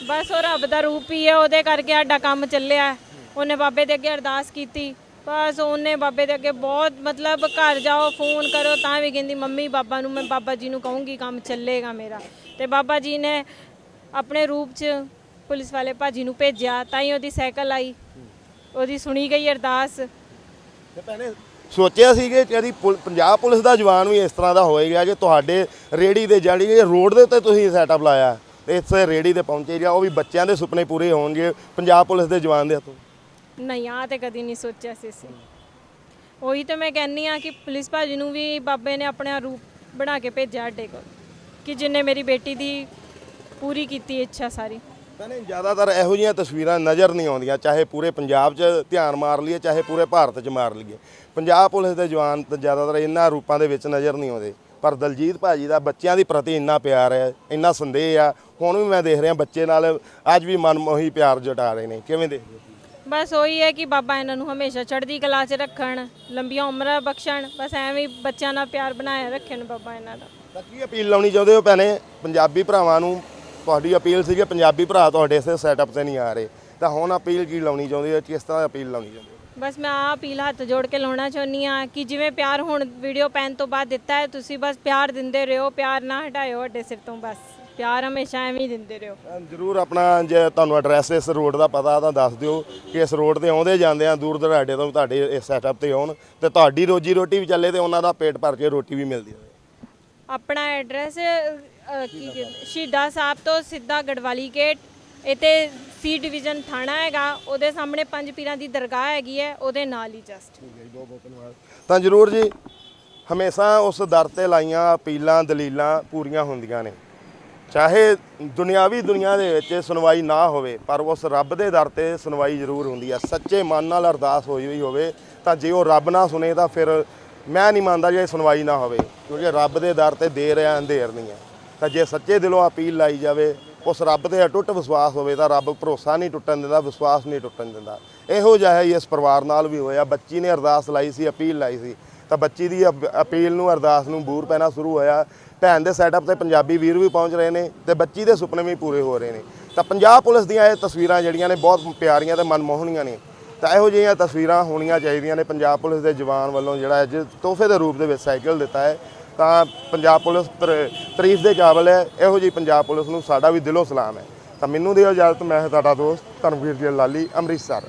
ਬਸ ਉਹ ਰੱਬ ਦਾ ਰੂਪ ਹੀ ਹੈ ਉਹਦੇ ਕਰਕੇ ਸਾਡਾ ਕੰਮ ਚੱਲਿਆ। ਉਹਨੇ ਬਾਬੇ ਦੇ ਅੱਗੇ ਅਰਦਾਸ ਕੀਤੀ। ਬਸ ਉਹਨੇ ਬਾਬੇ ਦੇ ਅੱਗੇ ਬਹੁਤ ਮਤਲਬ ਘਰ ਜਾਓ ਫੋਨ ਕਰੋ ਤਾਂ ਵੀ ਕਹਿੰਦੀ ਮੰਮੀ ਬਾਬਾ ਨੂੰ ਮੈਂ ਬਾਬਾ ਜੀ ਨੂੰ ਕਹੂੰਗੀ ਕੰਮ ਚੱਲੇਗਾ ਮੇਰਾ। ਤੇ ਬਾਬਾ ਜੀ ਨੇ ਆਪਣੇ ਰੂਪ 'ਚ ਪੁਲਿਸ ਵਾਲੇ ਭਾਜੀ ਨੂੰ ਭੇਜਿਆ ਤਾਂ ਹੀ ਉਹਦੀ ਸਾਈਕਲ ਆਈ। ਉਹਦੀ ਸੁਣੀ ਗਈ ਅਰਦਾਸ। ਤੇ ਭੈਣੇ ਸੋਚਿਆ ਸੀ ਕਿ ਜਿਹੜੀ ਪੁਲ- ਪੰਜਾਬ ਪੁਲਿਸ ਦਾ ਜਵਾਨ ਵੀ ਇਸ ਤਰ੍ਹਾਂ ਦਾ ਹੋਏਗਾ ਕਿ ਤੁਹਾਡੇ ਰੇੜੀ ਦੇ ਜਾੜੀ ਰੋਡ ਦੇ ਉੱਤੇ ਤੁਸੀਂ ਸੈਟਅਪ ਲਾਇਆ ਤੇ ਇੱਥੇ ਰੇੜੀ ਤੇ ਪਹੁੰਚੇ ਜਾਂ ਉਹ ਵੀ ਬੱਚਿਆਂ ਦੇ ਸੁਪਨੇ ਪੂਰੇ ਹੋਣਗੇ ਪੰਜਾਬ ਪੁਲਿਸ ਦੇ ਜਵਾਨ ਦੇ ਹੱਥੋਂ? ਨਹੀਂ ਆ ਤੇ ਕਦੀ ਨਹੀਂ ਸੋਚਿਆ ਸੀ ਅਸੀਂ। ਉਹੀ ਤਾਂ ਮੈਂ ਕਹਿੰਨੀ ਆ ਕਿ ਪੁਲਿਸ ਭਾਜੀ ਨੂੰ ਵੀ ਬਾਬੇ ਨੇ ਆਪਣਾ ਰੂਪ ਬਣਾ ਕੇ ਭੇਜਿਆ ਸਾਡੇ ਕੋਲ। ਕਿ ਜਿੰਨੇ ਮੇਰੀ ਬੇਟੀ ਦੀ ਪੂਰੀ ਕੀਤੀ ਇੱਛਾ ਸਾਰੀ। ਭੈਣੇ ਜ਼ਿਆਦਾਤਰ ਇਹੋ ਜਿਹੀਆਂ ਤਸਵੀਰਾਂ ਨਜ਼ਰ ਨਹੀਂ ਆਉਂਦੀਆਂ ਚਾਹੇ ਪੂਰੇ ਪੰਜਾਬ 'ਚ ਧਿਆਨ ਮਾਰ ਲਈਏ ਚਾਹੇ ਪੂਰੇ ਭਾਰਤ 'ਚ ਮਾਰ ਲਈਏ। ਪੰਜਾਬ ਪੁਲਿਸ ਦੇ ਜਵਾਨ ਤਾਂ ਜ਼ਿਆਦਾਤਰ ਇਹਨਾਂ ਰੂਪਾਂ ਦੇ ਵਿੱਚ ਨਜ਼ਰ ਨਹੀਂ ਆਉਂਦੇ। ਪਰ ਦਲਜੀਤ ਭਾਜੀ ਦਾ ਬੱਚਿਆਂ ਦੀ ਪ੍ਰਤੀ ਇੰਨਾ ਪਿਆਰ ਹੈ ਇੰਨਾ ਸੰਦੇਹ ਆ ਹੁਣ ਵੀ ਮੈਂ ਦੇਖ ਰਿਹਾ ਬੱਚੇ ਨਾਲ ਅੱਜ ਵੀ ਮਨਮੋਹੀ ਪਿਆਰ ਜਟਾ ਰਹੇ ਨੇ। ਕਿਵੇਂ ਦੇਖਦੇ ਹੋ? ਬਸ ਉਹੀ ਹੈ ਕਿ ਬਾਬਾ ਇਹਨਾਂ ਨੂੰ ਹਮੇਸ਼ਾ ਚੜ੍ਹਦੀ ਕਲਾ 'ਚ ਰੱਖਣ ਲੰਬੀਆਂ ਉਮਰਾਂ ਬਖਸ਼ਣ ਬਸ ਐਵੇਂ ਹੀ ਬੱਚਿਆਂ ਨਾਲ ਪਿਆਰ ਬਣਾਇਆ ਰੱਖਣ ਬਾਬਾ ਇਹਨਾਂ ਦਾ। ਤਾਂ ਕੀ ਅਪੀਲ ਲਾਉਣੀ ਚਾਹੁੰਦੇ ਹੋ ਭੈਣੇ? ਪੰਜਾਬੀ ਭਰਾਵਾਂ ਨੂੰ ਤੁਹਾਡੀ ਅਪੀਲ ਸੀ ਕਿ ਪੰਜਾਬੀ ਭਰਾ ਤੁਹਾਡੇ ਇਸੇ ਸੈਟਅਪ ਤੇ ਨਹੀਂ ਆ ਰਹੇ। ਤਾਂ ਹੁਣ ਅਪੀਲ ਕੀ ਲਾਉਣੀ ਚਾਹੁੰਦੇ ਹੋ? ਕਿਸ ਤਰ੍ਹਾਂ ਅਪੀਲ ਲਾਉਣੀ ਚਾਹੁੰਦੇ ਹੋ? ਬਸ ਮੈਂ ਆ ਅਪੀਲ ਹੱਥ ਜੋੜ ਕੇ ਲਾਉਣਾ ਚਾਹੁੰਦੀ ਆ ਕਿ ਜਿਵੇਂ ਪਿਆਰ ਹੁਣ ਵੀਡੀਓ ਪੈਨ ਤੋਂ ਬਾਅਦ ਦਿੱਤਾ ਹੈ ਤੁਸੀਂ ਬਸ ਪਿਆਰ ਦਿੰਦੇ ਰਹੋ ਪਿਆਰ ਨਾ ਹਟਾਇਓ ਸਾਡੇ ਸਿਰ ਤੋਂ ਬਸ। ਪਿਆਰ ਹਮੇਸ਼ਾ ਐਵੇਂ ਹੀ ਦਿੰਦੇ ਰਹੋ। ਜ਼ਰੂਰ ਆਪਣਾ ਜੇ ਤੁਹਾਨੂੰ ਐਡਰੈਸ ਇਸ ਰੋਡ ਦਾ ਪਤਾ ਤਾਂ ਦੱਸ ਦਿਓ ਕਿ ਇਸ ਰੋਡ ਤੇ ਆਉਂਦੇ ਜਾਂਦੇ ਆ ਦੂਰ ਦਰਾਡੇ ਤੋਂ ਤੁਹਾਡੇ ਇਸ ਸੈਟਅਪ ਤੇ ਆਉਣ ਤੇ ਤੁਹਾਡੀ ਰੋਜੀ ਰੋਟੀ ਵੀ ਚੱਲੇ ਤੇ ਉਹਨਾਂ ਦਾ ਪੇਟ ਭਰ ਕੇ ਰੋਟੀ ਵੀ ਮਿਲਦੀ ਹੋਵੇ ਆਪਣਾ ਐਡਰੈਸ ਕੀ ਕਹਿੰਦੇ, ਸ਼ਹੀਦਾਂ ਸਾਹਿਬ ਤੋਂ ਸਿੱਧਾ ਗੜਵਾਲੀ ਗੇਟ ਇੱਥੇ ਸੀ ਡਿਵੀਜ਼ਨ ਥਾਣਾ ਹੈਗਾ, ਉਹਦੇ ਸਾਹਮਣੇ ਪੰਜ ਪੀਰਾਂ ਦੀ ਦਰਗਾਹ ਹੈਗੀ ਹੈ, ਉਹਦੇ ਨਾਲ ਹੀ ਜਸਟ ਤਾਂ ਜ਼ਰੂਰ ਜੀ, ਹਮੇਸ਼ਾ ਉਸ ਦਰ ਤੇ ਲਾਈਆਂ ਅਪੀਲਾਂ, ਦਲੀਲਾਂ ਪੂਰੀਆਂ ਹੁੰਦੀਆਂ ਨੇ। ਚਾਹੇ ਦੁਨਿਆਵੀ ਦੁਨੀਆ ਦੇ ਵਿੱਚ ਸੁਣਵਾਈ ਨਾ ਹੋਵੇ, ਪਰ ਉਸ ਰੱਬ ਦੇ ਦਰ ਤੇ ਸੁਣਵਾਈ ਜ਼ਰੂਰ ਹੁੰਦੀ ਹੈ। ਸੱਚੇ ਮਨ ਨਾਲ ਅਰਦਾਸ ਹੋਈ ਹੋਈ ਹੋਵੇ, ਤਾਂ ਜੇ ਉਹ ਰੱਬ ਨਾ ਸੁਣੇ, ਤਾਂ ਫਿਰ ਮੈਂ ਨਹੀਂ ਮੰਨਦਾ ਜੇ ਸੁਣਵਾਈ ਨਾ ਹੋਵੇ, ਕਿਉਂਕਿ ਰੱਬ ਦੇ ਦਰ ਤੇ ਦੇਰ ਹੈ ਅੰਧੇਰ ਨਹੀਂ ਹੈ। ਤਾਂ ਜੇ ਸੱਚੇ ਦਿਲੋਂ ਅਪੀਲ ਲਾਈ ਜਾਵੇ, ਉਸ ਰੱਬ ਤੇ ਅਟੁੱਟ ਵਿਸ਼ਵਾਸ ਹੋਵੇ ਤਾਂ ਰੱਬ ਭਰੋਸਾ ਨਹੀਂ ਟੁੱਟਣ ਦਿੰਦਾ, ਵਿਸ਼ਵਾਸ ਨਹੀਂ ਟੁੱਟਣ ਦਿੰਦਾ। ਇਹੋ ਜਿਹਾ ਹੀ ਇਸ ਪਰਿਵਾਰ ਨਾਲ ਵੀ ਹੋਇਆ। ਬੱਚੀ ਨੇ ਅਰਦਾਸ ਲਾਈ ਸੀ, ਅਪੀਲ ਲਾਈ ਸੀ। ਤਾਂ ਬੱਚੀ ਦੀ ਅਪ- ਅਪੀਲ ਨੂੰ, ਅਰਦਾਸ ਨੂੰ ਬੂਰ ਪੈਣਾ ਸ਼ੁਰੂ ਹੋਇਆ। ਭੈਣ ਦੇ ਸੈਟਅਪ ਤੇ ਪੰਜਾਬੀ ਵੀਰ ਵੀ ਪਹੁੰਚ ਰਹੇ ਨੇ ਤੇ ਬੱਚੀ ਦੇ ਸੁਪਨੇ ਵੀ ਪੂਰੇ ਹੋ ਰਹੇ ਨੇ। ਤਾਂ ਪੰਜਾਬ ਪੁਲਿਸ ਦੀਆਂ ਇਹ ਤਸਵੀਰਾਂ ਜਿਹੜੀਆਂ ਨੇ ਬਹੁਤ ਪਿਆਰੀਆਂ ਤੇ ਮਨਮੋਹਣੀਆਂ ਨੇ। ਤਾਂ ਇਹੋ ਜਿਹੀਆਂ ਤਸਵੀਰਾਂ ਹੋਣੀਆਂ ਚਾਹੀਦੀਆਂ ਨੇ। ਪੰਜਾਬ ਪੁਲਿਸ ਦੇ ਜਵਾਨ ਵੱਲੋਂ ਜਿਹੜਾ ਅੱਜ ਤੋਹਫੇ ਦੇ ਰੂਪ ਦੇ ਵਿੱਚ ਸਾਈਕਲ ਦਿੱਤਾ ਹੈ, ਤਾਂ ਪੰਜਾਬ ਪੁਲਿਸ ਤਰ- ਤਾਰੀਫ ਦੇ ਕਾਬਲ ਹੈ। ਇਹੋ ਜਿਹੀ ਪੰਜਾਬ ਪੁਲਿਸ ਨੂੰ ਸਾਡਾ ਵੀ ਦਿਲੋਂ ਸਲਾਮ ਹੈ। ਤਾਂ ਮੈਨੂੰ ਦਿਓ ਇਜਾਜ਼ਤ, ਮੈਂ ਤੁਹਾਡਾ ਦੋਸਤ ਧਰਮਵੀਰ ਜੀ ਲਾਲੀ ਅੰਮ੍ਰਿਤਸਰ।